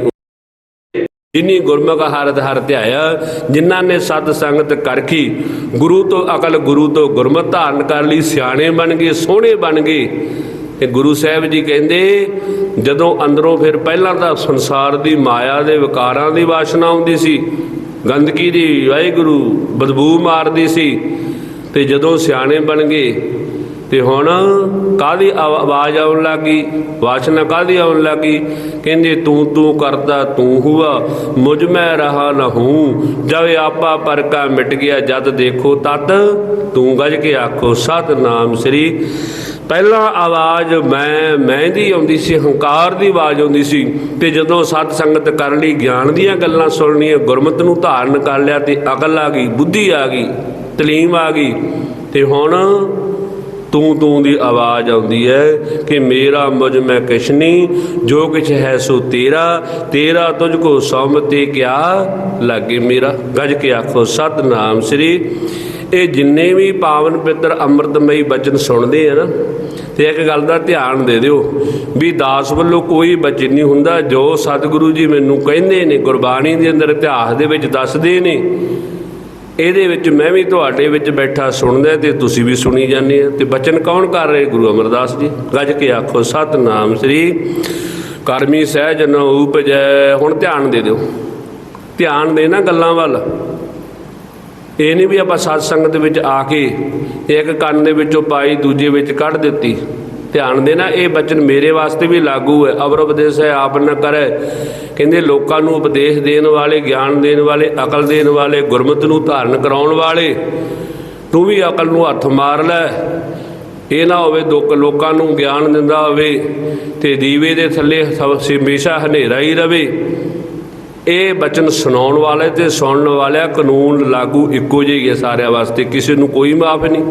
ਜਿਨੀ ਗੁਰਮੁਖ ਹਰ ਹਰ ਧਿਆਇਆ, ਜਿਨ੍ਹਾਂ ਨੇ ਸਤ ਸੰਗਤ ਕਰਖੀ, ਗੁਰੂ ਤੋਂ ਅਕਲ ਗੁਰੂ ਤੋਂ ਗੁਰਮਤ ਧਾਰਨ ਕਰ ਲਈ, ਸਿਆਣੇ ਬਣ ਗਏ, ਸੋਹਣੇ ਬਣ ਗਏ। ਤੇ ਗੁਰੂ ਸਾਹਿਬ ਜੀ ਕਹਿੰਦੇ, ਜਦੋਂ ਅੰਦਰੋਂ ਫਿਰ ਪਹਿਲਾਂ ਤਾਂ ਸੰਸਾਰ ਦੀ ਮਾਇਆ ਦੇ ਵਿਕਾਰਾਂ ਦੀ ਵਾਸ਼ਨਾ ਆਉਂਦੀ ਸੀ, ਗੰਦਗੀ ਦੀ ਵਾਹਿਗੁਰੂ ਬਦਬੂ ਮਾਰਦੀ ਸੀ, ਤੇ ਜਦੋਂ ਸਿਆਣੇ ਬਣ ਗਏ, ਤੇ ਹੁਣ ਕਾਦੀ ਆਵਾਜ਼ ਆਉਣ ਲੱਗੀ, ਵਾਸ਼ਨਾ ਕਾਦੀ ਆਉਣ ਲੱਗੀ? ਕਹਿੰਦੇ, ਤੂੰ ਤੂੰ ਕਰਦਾ, ਤੂੰ ਹੁਆ, ਮੁਝ ਮੈਂ ਰਹਾ ਨਾ ਹੂੰ, ਜਦ ਆਪਾ ਪਰਕਾ ਮਿਟ ਗਿਆ ਜਦ ਦੇਖੋ ਤਤ, ਤੂੰ ਗਜ ਕੇ ਆਖੋ, ਸਤਨਾਮ ਸ੍ਰੀ ਪਹਿਲਾਂ ਆਵਾਜ਼ ਮੈਂ ਮੈਂ ਦੀ ਆਉਂਦੀ ਸੀ, ਹੰਕਾਰ ਦੀ ਆਵਾਜ਼ ਆਉਂਦੀ ਸੀ ਤੇ ਜਦੋਂ ਸਤ ਸੰਗਤ ਕਰਨ ਲਈ ਗਿਆਨ ਦੀਆਂ ਗੱਲਾਂ ਸੁਣਨੀਆਂ, ਗੁਰਮਤ ਨੂੰ ਧਾਰਨ ਕਰ ਲਿਆ ਤੇ ਅਕਲ ਆ ਗਈ, ਬੁੱਧੀ ਆ ਗਈ, ਤਲੀਮ ਆ ਗਈ ਤੇ ਹੁਣ ਤੂੰ ਤੂੰ ਦੀ ਆਵਾਜ਼ ਆਉਂਦੀ ਹੈ ਕਿ ਮੇਰਾ ਮੁਝ ਮੈਂ ਕਿਛ ਨਹੀਂ, ਜੋ ਕਿਛ ਹੈ ਸੋ ਤੇਰਾ ਤੇਰਾ ਤੁਝ ਕੋ ਸੌਮਤੇ ਕਿਆ ਲਾਗੇ ਮੇਰਾ, ਗੱਜ ਕੇ ਆਖੋ, ਸਤਨਾਮ ਸ੍ਰੀ ਇਹ ਜਿੰਨੇ ਵੀ ਪਾਵਨ ਪਿੱਤਰ ਅੰਮ੍ਰਿਤਮਈ ਬਚਨ ਸੁਣਦੇ ਆ ਨਾ, ਤੇ ਇੱਕ ਗੱਲ ਦਾ ਧਿਆਨ ਦੇ ਦਿਓ ਵੀ ਦਾਸ ਵੱਲੋਂ ਕੋਈ ਬਚਨ ਨਹੀਂ ਹੁੰਦਾ, ਜੋ ਸਤਿਗੁਰੂ ਜੀ ਮੈਨੂੰ ਕਹਿੰਦੇ ਨੇ, ਗੁਰਬਾਣੀ ਦੇ ਅੰਦਰ ਇਤਿਹਾਸ ਦੇ ਵਿੱਚ ਦੱਸਦੇ ਨੇ, ਇਹਦੇ ਵਿੱਚ ਮੈਂ ਵੀ ਤੁਹਾਡੇ ਵਿੱਚ ਬੈਠਾ ਸੁਣਦਾ ਤੇ ਤੁਸੀਂ ਵੀ ਸੁਣੀ ਜਾਂਦੇ ਆ। ਤੇ ਬਚਨ ਕੌਣ ਕਰ ਰਹੇ ਗੁਰੂ ਅਮਰਦਾਸ ਜੀ? ਗੱਜ ਕੇ ਆਖੋ, ਸਤਨਾਮ ਸ੍ਰੀ ਕਰਮੀ ਸਹਿਜ ਨ ਉਪਜੈ। ਹੁਣ ਧਿਆਨ ਦੇ ਦਿਓ। ਧਿਆਨ ਦੇ ਨਾ ਗੱਲਾਂ ਵੱਲ। ਇਹ ਨਹੀਂ ਵੀ ਆਪਾਂ ਸਤ ਸੰਗਤ ਵਿੱਚ ਆ ਕੇ ਇੱਕ ਕੰਨ ਦੇ ਵਿੱਚੋਂ ਪਾਈ ਦੂਜੇ ਵਿੱਚ ਕੱਢ ਦਿੱਤੀ। ਧਿਆਨ ਦੇਣਾ, ਇਹ ਬਚਨ ਮੇਰੇ ਵਾਸਤੇ ਵੀ ਲਾਗੂ ਹੈ। ਅਵਰ ਉਪਦੇਸ਼ ਹੈ, ਆਪ ਨਾ ਕਰੇ। ਕਹਿੰਦੇ ਲੋਕਾਂ ਨੂੰ ਉਪਦੇਸ਼ ਦੇਣ ਵਾਲੇ, ਗਿਆਨ ਦੇਣ ਵਾਲੇ, ਅਕਲ ਦੇਣ ਵਾਲੇ, ਗੁਰਮਤ ਨੂੰ ਧਾਰਨ ਕਰਾਉਣ ਵਾਲੇ, ਤੂੰ ਵੀ ਅਕਲ ਨੂੰ ਹੱਥ ਮਾਰ ਲੈ। ਇਹ ਨਾ ਹੋਵੇ ਦੁੱਖ ਲੋਕਾਂ ਨੂੰ ਗਿਆਨ ਦਿੰਦਾ ਹੋਵੇ ਤੇ ਦੀਵੇ ਦੇ ਥੱਲੇ ਹਮੇਸ਼ਾ ਹਨੇਰਾ ਹੀ ਰਵੇ। ਇਹ ਬਚਨ ਸੁਣਾਉਣ ਵਾਲੇ ਤੇ ਸੁਣਨ ਵਾਲਿਆ ਕਾਨੂੰਨ ਲਾਗੂ ਇੱਕੋ ਜਿਹੇ ਹੀ ਹੈ ਸਾਰਿਆਂ ਵਾਸਤੇ। ਕਿਸੇ ਨੂੰ ਕੋਈ ਮਾਫ ਨਹੀਂ।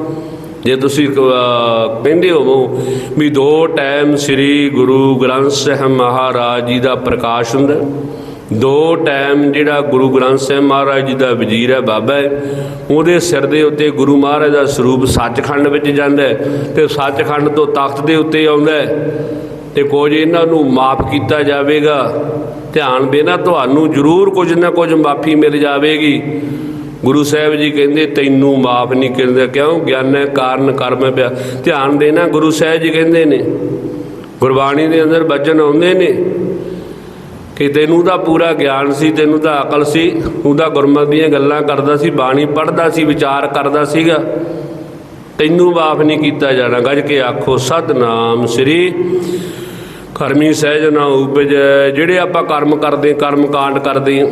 ਜੇ ਤੁਸੀਂ ਕਹਿੰਦੇ ਹੋਵੋ ਵੀ ਦੋ ਟਾਈਮ ਸ੍ਰੀ ਗੁਰੂ ਗ੍ਰੰਥ ਸਾਹਿਬ ਮਹਾਰਾਜ ਜੀ ਦਾ ਪ੍ਰਕਾਸ਼ ਹੁੰਦਾ ਦੋ ਟਾਈਮ ਜਿਹੜਾ ਗੁਰੂ ਗ੍ਰੰਥ ਸਾਹਿਬ ਮਹਾਰਾਜ ਜੀ ਦਾ ਵਜ਼ੀਰ ਹੈ, ਬਾਬਾ ਹੈ, ਉਹਦੇ ਸਿਰ ਦੇ ਉੱਤੇ ਗੁਰੂ ਮਹਾਰਾਜ ਦਾ ਸਰੂਪ ਸੱਚਖੰਡ ਵਿੱਚ ਜਾਂਦਾ ਹੈ ਤੇ ਸੱਚਖੰਡ ਤੋਂ ਤਖਤ ਦੇ ਉੱਤੇ ਆਉਂਦਾ ਤੇ ਕੁਝ ਇਹਨਾਂ ਨੂੰ ਮਾਫ ਕੀਤਾ ਜਾਵੇਗਾ। ਧਿਆਨ ਦੇਣਾ, ਤੁਹਾਨੂੰ ਜ਼ਰੂਰ ਕੁਝ ਨਾ ਕੁਝ ਮਾਫੀ ਮਿਲ ਜਾਵੇਗੀ। ਗੁਰੂ ਸਾਹਿਬ ਜੀ ਕਹਿੰਦੇ, ਤੈਨੂੰ ਮਾਫ ਨਹੀਂ ਕਰਦੇ। ਕਿਉਂ? ਗਿਆਨ ਕਾਰਨ ਕਰਮ ਪਿਆ। ਧਿਆਨ ਦੇਣਾ, ਗੁਰੂ ਸਾਹਿਬ ਜੀ ਕਹਿੰਦੇ ਨੇ, ਗੁਰਬਾਣੀ ਦੇ ਅੰਦਰ ਬਚਨ ਆਉਂਦੇ ਨੇ ਕਿ ਤੈਨੂੰ ਤਾਂ ਪੂਰਾ ਗਿਆਨ ਸੀ, ਤੈਨੂੰ ਤਾਂ ਅਕਲ ਸੀ। ਤੂੰ ਤਾਂ ਗੁਰਮਤਿ ਦੀਆਂ ਗੱਲਾਂ ਕਰਦਾ ਸੀ, ਬਾਣੀ ਪੜ੍ਹਦਾ ਸੀ, ਵਿਚਾਰ ਕਰਦਾ ਸੀਗਾ। ਤੈਨੂੰ ਮਾਫ ਨਹੀਂ ਕੀਤਾ ਜਾਣਾ। ਗੱਜ ਕੇ ਆਖੋ, ਸਤਨਾਮ ਸ੍ਰੀ ਕਰਮੀ ਸਹਿਜ ਨਾ ਉਪਜੈ, ਜਿਹੜੇ ਆਪਾਂ ਕਰਮ ਕਰਦੇ, ਕਰਮ ਕਾਂਡ ਕਰਦੇ ਹਾਂ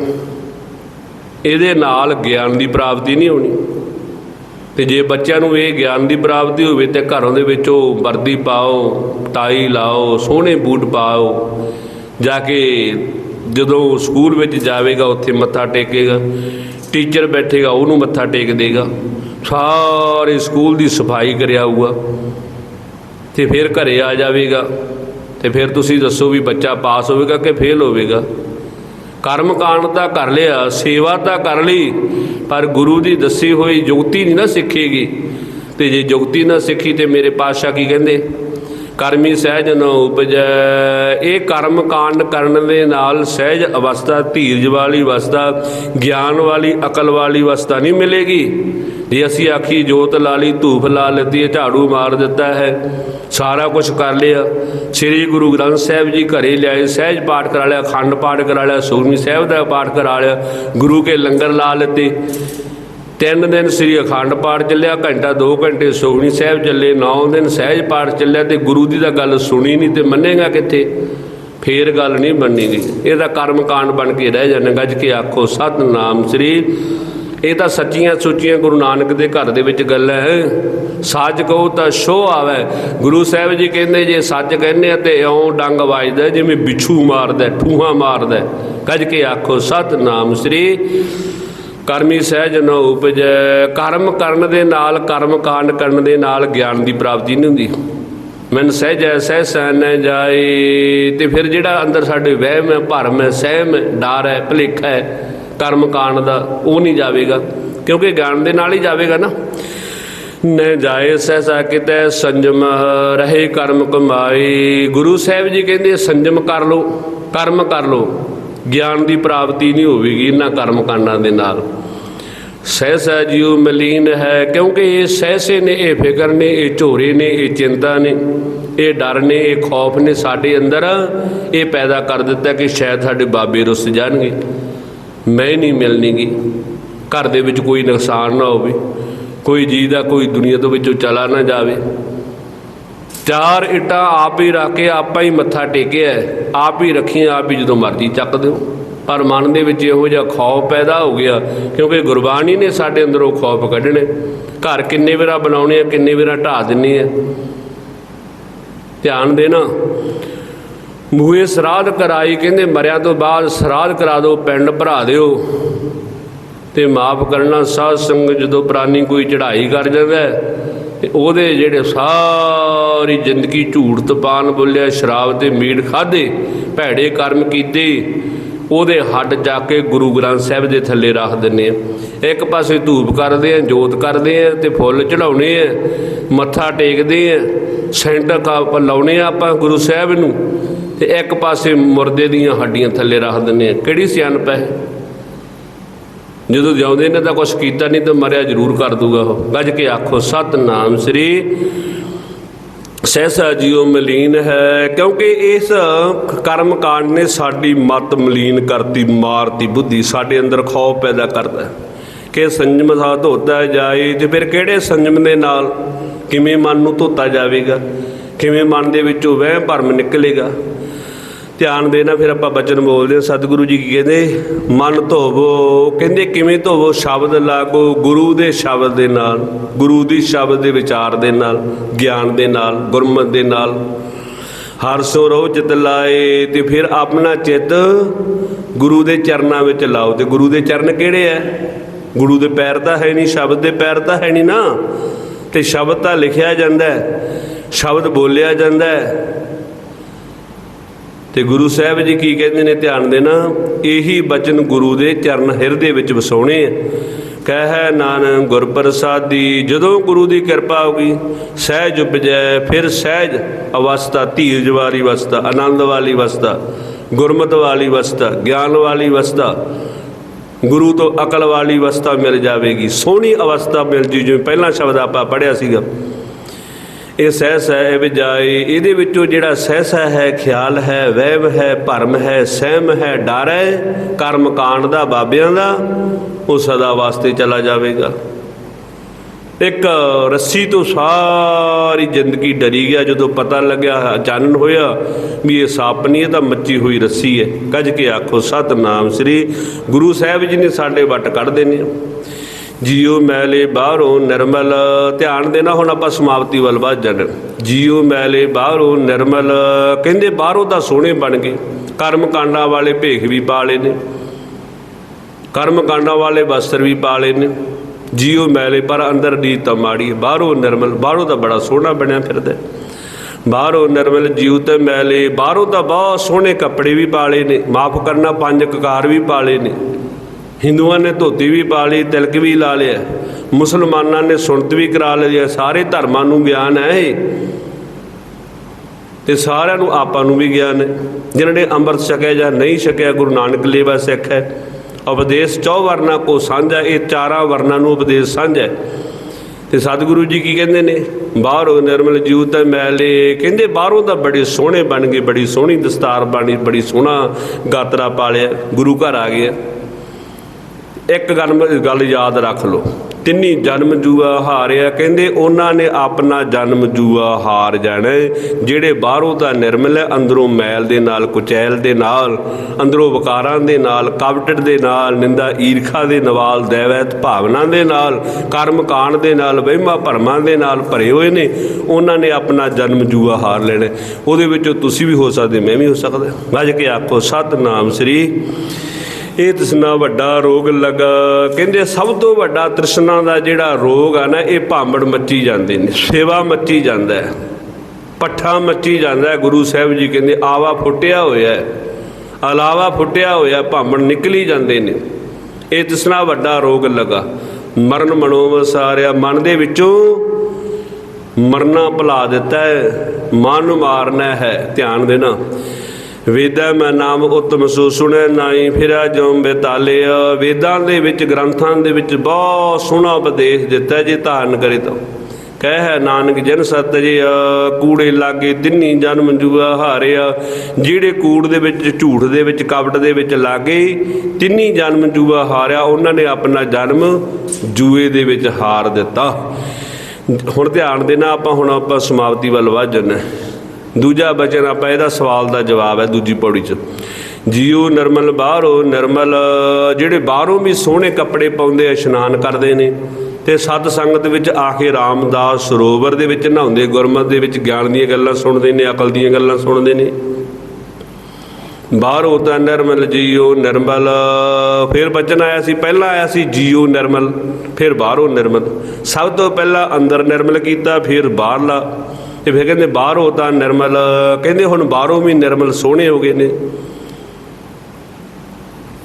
ਇਹਦੇ ਨਾਲ ਗਿਆਨ ਦੀ ਪ੍ਰਾਪਤੀ ਨਹੀਂ ਹੋਣੀ। ਤੇ ਜੇ ਬੱਚਿਆਂ ਨੂੰ ਇਹ ਗਿਆਨ ਦੀ ਪ੍ਰਾਪਤੀ ਹੋਵੇ ਤੇ ਘਰੋਂ ਦੇ ਵਿੱਚੋਂ ਵਰਦੀ ਪਾਓ, ਟਾਈ ਲਾਓ, ਸੋਹਣੇ ਬੂਟ ਪਾਓ, ਜਾ ਕੇ ਜਦੋਂ ਸਕੂਲ ਵਿੱਚ ਜਾਵੇਗਾ, ਉੱਥੇ ਮੱਥਾ ਟੇਕੇਗਾ, ਟੀਚਰ ਬੈਠੇਗਾ, ਉਹਨੂੰ ਮੱਥਾ ਟੇਕ ਦੇਗਾ, ਸਾਰੇ ਸਕੂਲ ਦੀ ਸਫ਼ਾਈ ਕਰਿਆ ਹੋਊਗਾ। ਤੇ ਫਿਰ ਘਰੇ ਆ ਜਾਵੇਗਾ। ਤੇ ਫਿਰ ਤੁਸੀਂ ਦੱਸੋ ਵੀ ਬੱਚਾ ਪਾਸ ਹੋਵੇਗਾ ਕਿ ਫੇਲ ਹੋਵੇਗਾ? ਕਰਮ ਕਾਂਡ ਤਾਂ ਕਰ ਲਿਆ, ਸੇਵਾ ਤਾਂ ਕਰ ਲਈ, ਪਰ ਗੁਰੂ ਦੀ ਦੱਸੀ ਹੋਈ ਜੁਗਤੀ ਨਹੀਂ ਨਾ ਸਿੱਖੇਗੀ। ਤੇ ਜੇ ਜੁਗਤੀ ਨਾ ਸਿੱਖੀ ਤੇ ਮੇਰੇ ਪਾਤਸ਼ਾਹ ਕੀ ਕਹਿੰਦੇ? ਕਰਮੀ ਸਹਿਜ ਨ ਉਪਜੈ। ਇਹ ਕਰਮ ਕਾਂਡ ਕਰਨ ਦੇ ਨਾਲ ਸਹਿਜ ਅਵਸਥਾ, ਧੀਰਜ ਵਾਲੀ ਅਵਸਥਾ, ਗਿਆਨ ਵਾਲੀ, ਅਕਲ ਵਾਲੀ ਅਵਸਥਾ ਨਹੀਂ ਮਿਲੇਗੀ। ਜੇ ਅਸੀਂ ਆਖੀ ਜੋਤ ਲਾ ਲਈ ਧੂਫ ਲਾ ਲਿੱਤੀ ਝਾੜੂ ਮਾਰ ਦਿੱਤਾ ਹੈ ਸਾਰਾ ਕੁਝ ਕਰ ਲਿਆ। ਸ੍ਰੀ ਗੁਰੂ ਗ੍ਰੰਥ ਸਾਹਿਬ ਜੀ ਘਰੇ ਲਿਆਏ, ਸਹਿਜ ਪਾਠ ਕਰਾ ਲਿਆ, ਅਖੰਡ ਪਾਠ ਕਰਾ ਲਿਆ, ਸੂਰਮੀ ਸਾਹਿਬ ਦਾ ਪਾਠ ਕਰਾ ਲਿਆ, ਗੁਰੂ ਕੇ ਲੰਗਰ ਲਾ ਲਿੱਤੇ। ਤਿੰਨ ਦਿਨ ਸ੍ਰੀ ਅਖੰਡ ਪਾਠ ਚੱਲਿਆ, ਘੰਟਾ 2 ਘੰਟੇ ਸੋਗਣੀ ਸਾਹਿਬ ਚੱਲੇ 9 ਦਿਨ ਸਹਿਜ ਪਾਠ ਚੱਲਿਆ ਤੇ ਗੁਰੂ ਦੀ ਤਾਂ ਗੱਲ ਸੁਣੀ ਨਹੀਂ ਤੇ ਮੰਨੇਗਾ ਕਿੱਥੇ? ਫੇਰ ਗੱਲ ਨਹੀਂ ਬਣਨੀਗੀ ਇਹਦਾ ਕਰਮ ਕਾਂਡ ਬਣ ਕੇ ਰਹਿ ਜਾਣਾ, ਗੱਜ ਕੇ ਆਖੋ, ਸਤਨਾਮ ਸ੍ਰੀ ਇਹ ਤਾਂ ਸੱਚੀਆਂ ਸੁੱਚੀਆਂ ਗੁਰੂ ਨਾਨਕ ਦੇ ਘਰ ਦੇ ਵਿੱਚ ਗੱਲ ਹੈ। ਸੱਚ ਕਹੋ ਤਾਂ ਸ਼ੋ ਆਵੇ। ਗੁਰੂ ਸਾਹਿਬ ਜੀ ਕਹਿੰਦੇ, ਜੇ ਸੱਚ ਕਹਿੰਦੇ ਆ ਤੇ ਇਉਂ ਡੰਗ ਵੱਜਦਾ ਜਿਵੇਂ ਬਿੱਛੂ ਮਾਰਦਾ ਠੂਹਾ ਮਾਰਦਾ ਕੱਜ ਕੇ ਆਖੋ, ਸਤਨਾਮ ਸ੍ਰੀ ਕਰਮੀ ਸਹਿਜ ਨ ਉਪਜੈ। ਕਰਮ ਕਰਨ ਦੇ ਨਾਲ, ਕਰਮ ਕਾਂਡ ਕਰਨ ਦੇ ਨਾਲ ਗਿਆਨ ਦੀ ਪ੍ਰਾਪਤੀ ਨਹੀਂ ਹੁੰਦੀ। ਮਨ ਸਹਿਜੈ ਸਹਿਸੈ ਨ ਜਾਏ। ਤੇ ਫਿਰ ਜਿਹੜਾ ਅੰਦਰ ਸਾਡੇ ਵਹਿਮ ਹੈ, ਭਰਮ ਹੈ, ਸਹਿਮ ਹੈ, ਡਰ ਹੈ, ਭੁਲੇਖਾ ਹੈ ਕਰਮ ਕਾਂਡ ਦਾ ਉਹ ਨਹੀਂ ਜਾਵੇਗਾ, ਕਿਉਂਕਿ ਗਿਆਨ ਦੇ ਨਾਲ ਹੀ ਜਾਵੇਗਾ ਨਾ। ਨ ਜਾਏ ਸਹਿਸਾ ਕਿਤੇ ਸੰਜਮ ਰਹੇ ਕਰਮ ਕਮਾਈ ਗੁਰੂ ਸਾਹਿਬ ਜੀ ਕਹਿੰਦੇ ਸੰਜਮ ਕਰ ਲਓ, ਕਰਮ ਕਰ ਲਓ। ਗਿਆਨ ਦੀ ਪ੍ਰਾਪਤੀ ਨਹੀਂ ਹੋਵੇਗੀ ਇਹਨਾਂ ਕਰਮ ਕਾਂਡਾਂ ਦੇ ਨਾਲ। ਸਹਿਸਾ ਜੀਉ ਮਲੀਨ ਹੈ, ਕਿਉਂਕਿ ਇਹ ਸਹਿਸੇ ਨੇ, ਇਹ ਫਿਕਰ ਨੇ, ਇਹ ਝੋਰੇ ਨੇ, ਇਹ ਚਿੰਤਾ ਨੇ, ਇਹ ਡਰ ਨੇ, ਇਹ ਖੌਫ ਨੇ ਸਾਡੇ ਅੰਦਰ। ਇਹ ਪੈਦਾ ਕਰ ਦਿੱਤਾ ਕਿ ਸ਼ਾਇਦ ਸਾਡੇ ਬਾਬੇ ਰੁੱਸ ਜਾਣਗੇ। ਮੈਂ ਨਹੀਂ ਮਿਲਣੀਗੀ ਘਰ ਦੇ ਵਿੱਚ ਕੋਈ ਨੁਕਸਾਨ ਨਾ ਹੋਵੇ। ਕੋਈ ਜੀ ਦਾ ਕੋਈ ਦੁਨੀਆ ਤੋਂ ਵਿੱਚੋਂ ਚਲਾ ਨਾ ਜਾਵੇ। ਚਾਰ ਇੱਟਾਂ ਆਪ ਹੀ ਰੱਖ ਕੇ ਆਪਾਂ ਹੀ ਮੱਥਾ ਟੇਕਿਆ ਆਪ ਹੀ ਰੱਖੀਆਂ, ਆਪ ਹੀ ਜਦੋਂ ਮਰਜ਼ੀ ਚੱਕ ਦਿਓ। ਪਰ ਮਨ ਦੇ ਵਿੱਚ ਇਹੋ ਜਿਹਾ ਖੌਫ ਪੈਦਾ ਹੋ ਗਿਆ ਕਿਉਂਕਿ ਗੁਰਬਾਣੀ ਨੇ ਸਾਡੇ ਅੰਦਰੋਂ ਖੌਫ ਕੱਢਣੇ। ਘਰ ਕਿੰਨੇ ਵੇਰਾ ਬਣਾਉਣੇ ਆ, ਕਿੰਨੇ ਵੇਰਾ ਢਾ ਦਿੰਨੇ ਆ। ਧਿਆਨ ਦੇਣਾ। ਮੂਹੇ ਸਰਾਧ ਕਰਾਈ ਕਹਿੰਦੇ ਮਰਿਆ ਤੋਂ ਬਾਅਦ ਸਰਾਧ ਕਰਾ ਦਿਓ ਪਿੰਡ ਭਰਾ ਦਿਓ। ਤੇ ਮਾਫ ਕਰਨਾ ਸਾਧ ਸੰਗ ਜਦੋਂ ਪ੍ਰਾਨੀ ਕੋਈ ਚੜ੍ਹਾਈ ਕਰ ਜਾਂਦਾ ਹੈ, ਤੇ ਉਹਦੇ ਜਿਹੜੇ ਸਾਰੀ ਜ਼ਿੰਦਗੀ ਝੂਠ ਤਪਾਨ ਬੋਲਿਆ ਸ਼ਰਾਬ ਤੇ ਮੀਟ ਖਾਦੇ ਭੈੜੇ ਕਰਮ ਕੀਤੇ ਉਹਦੇ ਹੱਡ ਜਾ ਕੇ ਗੁਰੂ ਗ੍ਰੰਥ ਸਾਹਿਬ ਦੇ ਥੱਲੇ ਰੱਖ ਦਿੰਨੇ ਆ। ਇੱਕ ਪਾਸੇ ਧੂਪ ਕਰਦੇ ਆ ਜੋਤ ਕਰਦੇ ਆ ਤੇ ਫੁੱਲ ਚੜਾਉਣੇ ਆ ਮੱਥਾ ਟੇਕਦੇ ਆ ਸੈਂਟ ਕਾ ਲਾਉਣੇ ਆ ਆਪਾਂ ਗੁਰੂ ਸਾਹਿਬ ਨੂੰ। ਤੇ ਇੱਕ ਪਾਸੇ ਮੁਰਦੇ ਦੀਆਂ ਹੱਡੀਆਂ ਥੱਲੇ ਰੱਖ ਦਿੰਨੇ ਆ। ਕਿਹੜੀ ਸਿਆਣਪ ਹੈ? ਜਦੋਂ ਜਿਉਂਦੇ ਨੇ ਤਾਂ ਕੁਛ ਕੀਤਾ ਨਹੀਂ ਤਾਂ ਮਰਿਆ ਜ਼ਰੂਰ ਕਰ ਦੂਗਾ ਉਹ। ਗੱਜ ਕੇ ਆਖੋ, ਸਤਨਾਮ ਸ੍ਰੀ ਸਹਿਸਾ ਜੀਉ ਮਲੀਨ ਹੈ। ਕਿਉਂਕਿ ਇਸ ਕਰਮ ਕਾਂਡ ਨੇ ਸਾਡੀ ਮਤ ਮਲੀਨ ਕਰਤੀ, ਮਾਰਤੀ ਬੁੱਧੀ, ਸਾਡੇ ਅੰਦਰ ਖੌਫ ਪੈਦਾ ਕਰਦਾ ਕਿ ਸੰਜਮ ਸਾਧ ਧੋਤਾ ਜਾਏ, ਤੇ ਫਿਰ ਕਿਹੜੇ ਸੰਜਮ ਦੇ ਨਾਲ ਕਿਵੇਂ ਮਨ ਨੂੰ ਧੋਤਾ ਜਾਵੇਗਾ? ਕਿਵੇਂ ਮਨ ਦੇ ਵਿੱਚੋਂ ਵਹਿਮ ਭਰਮ ਨਿਕਲੇਗਾ? ਧਿਆਨ ਦੇਣਾ, ਫਿਰ ਆਪਾਂ ਬਚਨ ਬੋਲਦੇ ਹਾਂ। ਸਤਿਗੁਰੂ ਜੀ ਕੀ ਕਹਿੰਦੇ, ਮਨ ਧੋਵੋ, ਕਹਿੰਦੇ ਕਿਵੇਂ ਧੋਵੋ? ਸ਼ਬਦ ਲਾਗੋ, ਗੁਰੂ ਦੇ ਸ਼ਬਦ ਦੇ ਨਾਲ, ਗੁਰੂ ਦੀ ਸ਼ਬਦ ਦੇ ਵਿਚਾਰ ਦੇ ਨਾਲ, ਗਿਆਨ ਦੇ ਨਾਲ, ਗੁਰਮਤ ਦੇ ਨਾਲ। ਹਰ ਸੋ ਰੋ ਚਿਤ ਲਾਏ, ਤੇ ਫਿਰ ਆਪਣਾ ਚਿੱਤ ਗੁਰੂ ਦੇ ਚਰਨਾਂ ਵਿੱਚ ਲਾਓ। ਤੇ ਗੁਰੂ ਦੇ ਚਰਨ ਕਿਹੜੇ ਐ? ਗੁਰੂ ਦੇ ਪੈਰ ਤਾਂ ਹੈ ਨਹੀਂ, ਸ਼ਬਦ ਦੇ ਪੈਰ ਤਾਂ ਹੈ ਨਹੀਂ ਨਾ। ਤੇ ਸ਼ਬਦ ਤਾਂ ਲਿਖਿਆ ਜਾਂਦਾ ਹੈ, ਸ਼ਬਦ ਬੋਲਿਆ ਜਾਂਦਾ ਹੈ। ਤੇ ਗੁਰੂ ਸਾਹਿਬ ਜੀ ਕੀ ਕਹਿੰਦੇ ਨੇ ਧਿਆਨ ਦੇਣਾ? ਇਹੀ ਬਚਨ ਗੁਰੂ ਦੇ ਚਰਨ ਹਿਰਦੇ ਵਿੱਚ ਵਸਾਉਣੇ ਆ। ਕਹਿ ਨਾਨਕ ਗੁਰ ਪ੍ਰਸਾਦੀ ਜਦੋਂ ਗੁਰੂ ਦੀ ਕਿਰਪਾ ਹੋਗੀ ਸਹਿਜ ਉਪਜੈ, ਫਿਰ ਸਹਿਜ ਅਵਸਥਾ, ਧੀਰਜ ਵਾਲੀ ਅਵਸਥਾ, ਆਨੰਦ ਵਾਲੀ ਅਵਸਥਾ, ਗੁਰਮਤ ਵਾਲੀ ਅਵਸਥਾ, ਗਿਆਨ ਵਾਲੀ ਅਵਸਥਾ, ਗੁਰੂ ਤੋਂ ਅਕਲ ਵਾਲੀ ਅਵਸਥਾ ਮਿਲ ਜਾਵੇਗੀ। ਸੋਹਣੀ ਅਵਸਥਾ ਮਿਲ ਜੂ, ਜਿਵੇਂ ਪਹਿਲਾ ਸ਼ਬਦ ਆਪਾਂ ਪੜਿਆ ਸੀਗਾ। ਇਹ ਸਹਿ ਹੈ ਵਿਜਾਏ ਇਹਦੇ ਵਿੱਚੋਂ ਜਿਹੜਾ ਸਹਿਸਾ ਹੈ, ਖਿਆਲ ਹੈ ਵਹਿਮ ਹੈ, ਭਰਮ ਹੈ, ਸਹਿਮ ਹੈ, ਡਰ ਹੈ, ਕਰਮ ਕਾਂਡ ਦਾ, ਬਾਬਿਆਂ ਦਾ, ਉਹ ਸਦਾ ਵਾਸਤੇ ਚਲਾ ਜਾਵੇਗਾ। ਇੱਕ ਰੱਸੀ ਤੋਂ ਸਾਰੀ ਜ਼ਿੰਦਗੀ ਡਰੀ ਗਿਆ, ਜਦੋਂ ਪਤਾ ਲੱਗਿਆ, ਚਾਨਣ ਹੋਇਆ ਵੀ ਇਹ ਸੱਪ ਨਹੀਂ, ਇਹ ਤਾਂ ਮੱਚੀ ਹੋਈ ਰੱਸੀ ਹੈ। ਕੱਜ ਕੇ ਆਖੋ, ਸਤਨਾਮ ਸ੍ਰੀ ਗੁਰੂ ਸਾਹਿਬ ਜੀ ਨੇ ਸਾਡੇ ਵੱਟ ਕੱਢ ਦੇਣੇ ਆ। ਜੀਉ ਮੈਲੇ ਬਾਹਰੋਂ ਨਿਰਮਲ, ਧਿਆਨ ਦੇਣਾ ਹੁਣ ਆਪਾਂ ਸਮਾਪਤੀ ਵੱਲ ਵੱਧ ਜਾਣ। ਜੀਉ ਮੈਲੇ ਬਾਹਰੋਂ ਨਿਰਮਲ, ਕਹਿੰਦੇ ਬਾਹਰੋਂ ਤਾਂ ਸੋਹਣੇ ਬਣ ਗਏ। ਕਰਮ ਕਾਂਡਾਂ ਵਾਲੇ ਭੇਖ ਵੀ ਪਾ ਲਏ ਨੇ। ਕਰਮ ਕਾਂਡਾਂ ਵਾਲੇ ਵਸਤਰ ਵੀ ਪਾ ਲਏ ਨੇ। ਜੀਉ ਮੈਲੇ ਪਰ ਅੰਦਰ ਦੀ ਤਾਂ ਮਾੜੀ ਬਾਹਰੋਂ ਨਿਰਮਲ, ਬਾਹਰੋਂ ਤਾਂ ਬੜਾ ਸੋਹਣਾ ਬਣਿਆ ਫਿਰਦਾ ਬਾਹਰੋਂ ਨਿਰਮਲ, ਜੀਉ ਤੇ ਮੈਲੇ, ਬਾਹਰੋਂ ਤਾਂ ਬਹੁਤ ਸੋਹਣੇ ਕੱਪੜੇ ਵੀ ਪਾ ਲਏ ਨੇ। ਮਾਫ ਕਰਨਾ, ਪੰਜ ਕਕਾਰ ਵੀ ਪਾ ਲਏ ਨੇ। ਹਿੰਦੂਆਂ ਨੇ ਧੋਤੀ ਵੀ ਪਾ ਲਈ, ਤਿਲਕ ਵੀ ਲਾ ਲਿਆ। ਮੁਸਲਮਾਨਾਂ ਨੇ ਸੁਣਤ ਵੀ ਕਰਾ ਲਈ ਹੈ। ਸਾਰੇ ਧਰਮਾਂ ਨੂੰ ਗਿਆਨ ਹੈ ਇਹ। ਤੇ ਸਾਰਿਆਂ ਨੂੰ ਆਪਾਂ ਨੂੰ ਵੀ ਗਿਆਨ ਹੈ। ਜਿਨ੍ਹਾਂ ਨੇ ਅੰਮ੍ਰਿਤ ਛਕਿਆ ਜਾਂ ਨਹੀਂ ਛਕਿਆ, ਗੁਰੂ ਨਾਨਕ ਲੇਵਾ ਸਿੱਖ ਹੈ। ਉਪਦੇਸ਼ ਚੌ ਵਰਨਾ ਕੋ ਸਾਂਝਾ ਇਹ ਚਾਰਾਂ ਵਰਨਾਂ ਨੂੰ ਉਪਦੇਸ਼ ਸਾਂਝਾ ਹੈ। ਤੇ ਸਤਿਗੁਰੂ ਜੀ ਕੀ ਕਹਿੰਦੇ ਨੇ? ਬਾਹਰੋਂ ਨਿਰਮਲ ਜੀਉ ਤੇ ਮੈਲੇ ਕਹਿੰਦੇ ਬਾਹਰੋਂ ਤਾਂ ਬੜੇ ਸੋਹਣੇ ਬਣ ਗਏ, ਬੜੀ ਸੋਹਣੀ ਦਸਤਾਰ ਬਣੀ, ਬੜੀ ਸੋਹਣਾ ਗਾਤਰਾ ਪਾ ਲਿਆ, ਗੁਰੂ ਘਰ ਆ ਗਿਆ ਇੱਕ ਗੱਲ ਗੱਲ ਯਾਦ ਰੱਖ ਲਓ। ਤਿੰਨੀ ਜਨਮ ਜੂਆ ਹਾਰਿਆ, ਕਹਿੰਦੇ ਉਹਨਾਂ ਨੇ ਆਪਣਾ ਜਨਮ ਜੂਆ ਹਾਰ ਜਾਣਾ ਜਿਹੜੇ ਬਾਹਰੋਂ ਤਾਂ ਨਿਰਮਲ ਹੈ, ਅੰਦਰੋਂ ਮੈਲ ਦੇ ਨਾਲ, ਕੁਚੈਲ ਦੇ ਨਾਲ, ਅੰਦਰੋਂ ਵਕਾਰਾਂ ਦੇ ਨਾਲ, ਕਵਟੜ ਦੇ ਨਾਲ, ਨਿੰਦਾ ਈਰਖਾ ਦੇ ਨਾਲ ਦੈਵੈਤ ਭਾਵਨਾ ਦੇ ਨਾਲ, ਕਰਮ ਕਾਂਡ ਦੇ ਨਾਲ, ਵਹਿਮਾਂ ਭਰਮਾਂ ਦੇ ਨਾਲ ਭਰੇ ਹੋਏ ਨੇ, ਉਹਨਾਂ ਨੇ ਆਪਣਾ ਜਨਮ ਜੂਆ ਹਾਰ ਲੈਣਾ ਉਹਦੇ ਵਿੱਚੋਂ ਤੁਸੀਂ ਵੀ ਹੋ ਸਕਦੇ, ਮੈਂ ਵੀ ਹੋ ਸਕਦਾ। ਵੱਜ ਕੇ ਆਖੋ, ਸਤਨਾਮ ਸ੍ਰੀ ਇਹ ਤ੍ਰਿਸ਼ਨਾ ਵੱਡਾ ਰੋਗ ਲਗਾ। ਕਹਿੰਦੇ ਸਭ ਤੋਂ ਵੱਡਾ ਤ੍ਰਿਸ਼ਨਾ ਦਾ ਜਿਹੜਾ ਰੋਗ ਆ ਨਾ, ਇਹ ਭਾਂਬੜ ਮੱਚੀ ਜਾਂਦੇ ਨੇ। ਸੇਵਾ ਮੱਚੀ ਜਾਂਦਾ ਹੈ। ਪੱਠਾ ਮੱਚੀ ਜਾਂਦਾ ਹੈ। ਗੁਰੂ ਸਾਹਿਬ ਜੀ ਕਹਿੰਦੇ, ਆਵਾ ਫੁੱਟਿਆ ਹੋਇਆ ਹੈ। ਅਲਾਵਾ ਫੁੱਟਿਆ ਹੋਇਆ, ਭਾਂਬੜ ਨਿਕਲੀ ਜਾਂਦੇ ਨੇ। ਇਹ ਤ੍ਰਿਸ਼ਨਾ ਵੱਡਾ ਰੋਗ ਲਗਾ। ਮਰਨ ਮਨੋ ਸਾਰਿਆ, ਮਨ ਦੇ ਵਿੱਚੋਂ ਮਰਨਾ ਭੁਲਾ ਦਿੱਤਾ ਹੈ। ਮਨ ਨੂੰ ਮਾਰਨਾ ਹੈ। ਧਿਆਨ ਦੇਣਾ। ਵੇਦਾਂ ਮੈਂ ਨਾਮ ਉਤਮ ਸੋ ਸੁਣੈ ਨਾਈ ਫਿਰਾ ਜੋਂ ਬੇਤਾਲਿਆ ਵੇਦਾਂ ਦੇ ਵਿੱਚ, ਗ੍ਰੰਥਾਂ ਦੇ ਵਿੱਚ ਬਹੁਤ ਸੋਹਣਾ ਉਪਦੇਸ਼ ਦਿੱਤਾ ਜੇ ਧਾਰਨ ਕਰੇ ਤਾਂ। ਕਹਿ ਹੈ ਨਾਨਕ, ਜਨ ਸਤ ਜਿਆ ਕੂੜੇ ਲਾਗੇ ਤਿੰਨੀ ਜਨਮ ਜੂਆ ਹਾਰਿਆ ਜਿਹੜੇ ਕੂੜ ਦੇ ਵਿੱਚ, ਝੂਠ ਦੇ ਵਿੱਚ ਕਪਟ ਦੇ ਵਿੱਚ ਲਾਗੇ ਤਿੰਨੀ ਜਨਮ ਜੂਆ ਹਾਰਿਆ, ਉਹਨਾਂ ਨੇ ਆਪਣਾ ਜਨਮ ਜੂਏ ਦੇ ਵਿੱਚ ਹਾਰ ਦਿੱਤਾ। ਹੁਣ ਧਿਆਨ ਦੇਣਾ, ਆਪਾਂ ਹੁਣ ਆਪਾਂ ਸਮਾਪਤੀ ਵੱਲ ਵੱਧ ਜੰਨਾ ਦੂਜਾ ਬਚਨ ਆਪਾਂ ਇਹਦਾ ਸਵਾਲ ਦਾ ਜਵਾਬ ਹੈ ਦੂਜੀ ਪੌੜੀ 'ਚ। ਜੀਉ ਨਰਮਲ ਬਾਹਰੋਂ, ਨਰਮਲ ਜਿਹੜੇ ਬਾਹਰੋਂ ਵੀ ਸੋਹਣੇ ਕੱਪੜੇ ਪਾਉਂਦੇ ਆ, ਇਸ਼ਨਾਨ ਕਰਦੇ ਨੇ, ਤੇ ਸਤ ਸੰਗਤ ਵਿੱਚ ਆ ਕੇ ਰਾਮਦਾਸ ਸਰੋਵਰ ਦੇ ਵਿੱਚ ਨਹਾਉਂਦੇ, ਗੁਰਮਤ ਦੇ ਵਿੱਚ ਗਿਆਨ ਦੀਆਂ ਗੱਲਾਂ ਸੁਣਦੇ ਨੇ, ਅਕਲ ਦੀਆਂ ਗੱਲਾਂ ਸੁਣਦੇ ਨੇ। ਬਾਹਰੋਂ ਤਾਂ ਨਿਰਮਲ ਜੀਓ ਨਿਰਮਲ। ਫਿਰ ਬਚਨ ਆਇਆ ਸੀ, ਪਹਿਲਾਂ ਆਇਆ ਸੀ ਜੀਓ ਨਿਰਮਲ, ਫਿਰ ਬਾਹਰੋਂ ਨਿਰਮਲ। ਸਭ ਤੋਂ ਪਹਿਲਾਂ ਅੰਦਰ ਨਿਰਮਲ ਕੀਤਾ, ਫਿਰ ਬਾਹਰਲਾ। ਤੇ ਫਿਰ ਕਹਿੰਦੇ ਬਾਹਰੋਂ ਤਾਂ ਨਿਰਮਲ, ਕਹਿੰਦੇ ਹੁਣ ਬਾਹਰੋਂ ਵੀ ਨਿਰਮਲ ਸੋਹਣੇ ਹੋ ਗਏ ਨੇ।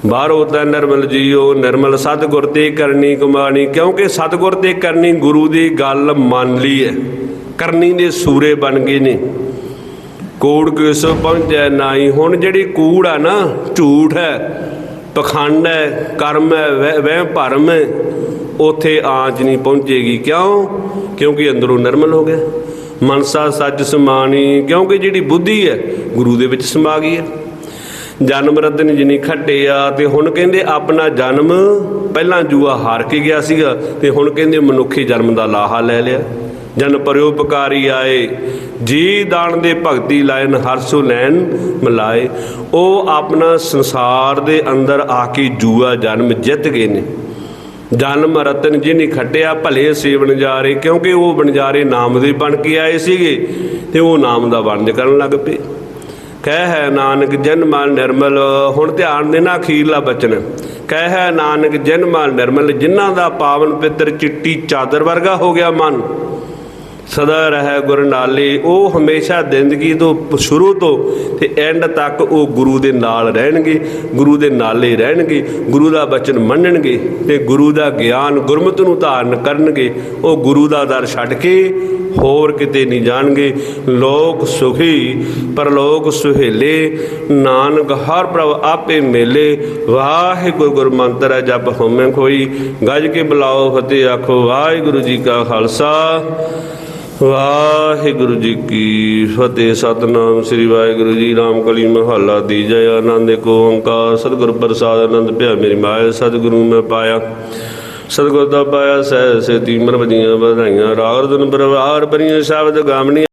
ਬਾਹਰੋਂ ਤਾਂ ਨਿਰਮਲ ਜੀਓ, ਨਿਰਮਲ ਸਤਿਗੁਰ ਤੇ ਕਰਨੀ ਕਮਾਣੀ ਕਿਉਂਕਿ ਸਤਿਗੁਰ ਤੇ ਕਰਨੀ ਗੁਰੂ ਦੀ ਗੱਲ ਮੰਨ ਲਈ ਹੈ। ਕਰਨੀ ਦੇ ਸੂਰੇ ਬਣ ਗਏ ਨੇ। ਕੋੜ ਕਿਸ ਪਹੁੰਚੈ ਨਾਈ ਹੁਣ ਜਿਹੜੀ ਕੂੜ ਆ ਨਾ, ਝੂਠ ਹੈ, ਪਖੰਡ ਹੈ, ਕਰਮ ਹੈ, ਵਹਿ, ਵਹਿਮ ਭਰਮ ਹੈ, ਉਥੇ ਆਂਚ ਨਹੀਂ ਪਹੁੰਚੇਗੀ। ਕਿਉਂ? ਕਿਉਂਕਿ ਅੰਦਰੋਂ ਨਿਰਮਲ ਹੋ ਗਿਆ। ਮਨਸਾ ਸੱਜ ਸਮਾਣੀ, ਕਿਉਂਕਿ ਜਿਹੜੀ ਬੁੱਧੀ ਹੈ, ਗੁਰੂ ਦੇ ਵਿੱਚ ਸਮਾ ਗਈ ਹੈ। ਜਨਮ ਰਤਨ ਜਿਨੀ ਖੱਟਿਆ, ਤੇ ਹੁਣ ਕਹਿੰਦੇ ਆਪਣਾ ਜਨਮ, ਪਹਿਲਾਂ ਜੂਆ ਹਾਰ ਕੇ ਗਿਆ ਸੀਗਾ, ਤੇ ਹੁਣ ਕਹਿੰਦੇ ਮਨੁੱਖੀ ਜਨਮ ਦਾ ਲਾਹਾ ਲੈ ਲਿਆ। ਜਨ ਪਰਿਉਪਕਾਰੀ ਆਏ, ਜੀ ਦਾਨ ਦੇ ਭਗਤੀ ਲਾਇਨ ਹਰਸੋ ਲੈਨ ਮਿਲਾਏ। ਉਹ ਆਪਣਾ ਸੰਸਾਰ ਦੇ ਅੰਦਰ ਆ ਕੇ ਜੂਆ ਜਨਮ ਜਿੱਤ ਗਏ ਨੇ। ਜਨਮ ਰਤਨ ਜਿਨੀ ਖੱਟਿਆ, ਭਲੇ ਸੇ ਬਣਜਾਰੇ ਕਿਉਂਕਿ ਉਹ ਬਣਜਾਰੇ ਨਾਮ ਦੇ ਬਣ ਕੇ ਆਏ ਸੀਗੇ ਤੇ ਉਹ ਨਾਮ ਦਾ ਵਣਜ ਕਰਨ ਲੱਗ ਪਏ। ਕਹਿ ਹੈ ਨਾਨਕ ਜਨ ਮਨ ਨਿਰਮਲ, ਹੁਣ ਧਿਆਨ ਦੇਣਾ ਅਖੀਰਲਾ ਬਚਨ। ਕਹਿ ਹੈ ਨਾਨਕ ਜਨ ਮਨ ਨਿਰਮਲ, ਜਿਨ੍ਹਾਂ ਦਾ ਪਾਵਨ ਪਿੱਤਰ ਚਿੱਟੀ ਚਾਦਰ ਵਰਗਾ ਹੋ ਗਿਆ ਮਨ। ਸਦਾ ਰਹਿ ਗੁਰ ਨਾਲੇ ਉਹ ਹਮੇਸ਼ਾ ਜ਼ਿੰਦਗੀ ਤੋਂ ਸ਼ੁਰੂ ਤੋਂ ਤੇ ਐਂਡ ਤੱਕ ਉਹ ਗੁਰੂ ਦੇ ਨਾਲ ਰਹਿਣਗੇ, ਗੁਰੂ ਦੇ ਨਾਲੇ ਰਹਿਣਗੇ, ਗੁਰੂ ਦਾ ਬਚਨ ਮੰਨਣਗੇ ਤੇ ਗੁਰੂ ਦਾ ਗਿਆਨ ਗੁਰਮਤ ਨੂੰ ਧਾਰਨ ਕਰਨਗੇ। ਉਹ ਗੁਰੂ ਦਾ ਦਰ ਛੱਡ ਕੇ ਹੋਰ ਕਿਤੇ ਨਹੀਂ ਜਾਣਗੇ। ਲੋਕ ਸੁਖੀ, ਪਰਲੋਕ ਸੁਹੇਲੇ, ਨਾਨਕ ਹਰ ਪ੍ਰਭ ਆਪੇ ਮੇਲੇ। ਵਾਹਿਗੁਰੂ ਗੁਰ ਮੰਤਰ ਹੈ ਜਪ ਹੋਮੇ ਕੋਈ ਗੱਜ ਕੇ ਬੁਲਾਓ ਫਤਿਹ ਆਖੋ, ਵਾਹਿਗੁਰੂ ਜੀ ਕਾ ਖਾਲਸਾ। ਵਾਹਿਗੁਰੂ ਜੀ ਕੀ ਫਤਿਹ। ਸਤਨਾਮ ਸ੍ਰੀ ਵਾਹਿਗੁਰੂ ਜੀ। ਰਾਮ ਕਲੀ ਮਹੱਲਾ ਜੈ। ਆਨੰਦ ਕੋ ਓੰਕਾਰ। ਸਤਿਗੁਰ ਪ੍ਰਸਾਦ ਆਨੰਦ ਭਿਆ ਮੇਰੀ ਮਾਇਆ ਸਤਿਗੁਰੂ ਮੈਂ ਪਾਇਆ। ਸਤਿਗੁਰ ਦਾ ਪਾਇਆ ਸਹਿ ਸੇ ਤੀਮਰ ਬਜੀਆਂ ਵਧਾਈਆਂ। ਰਾਗ ਰਤਨ ਪਰਵਾਰ ਬਰੀਆਂ ਸ਼ਬਦ ਗਾਮਣੀ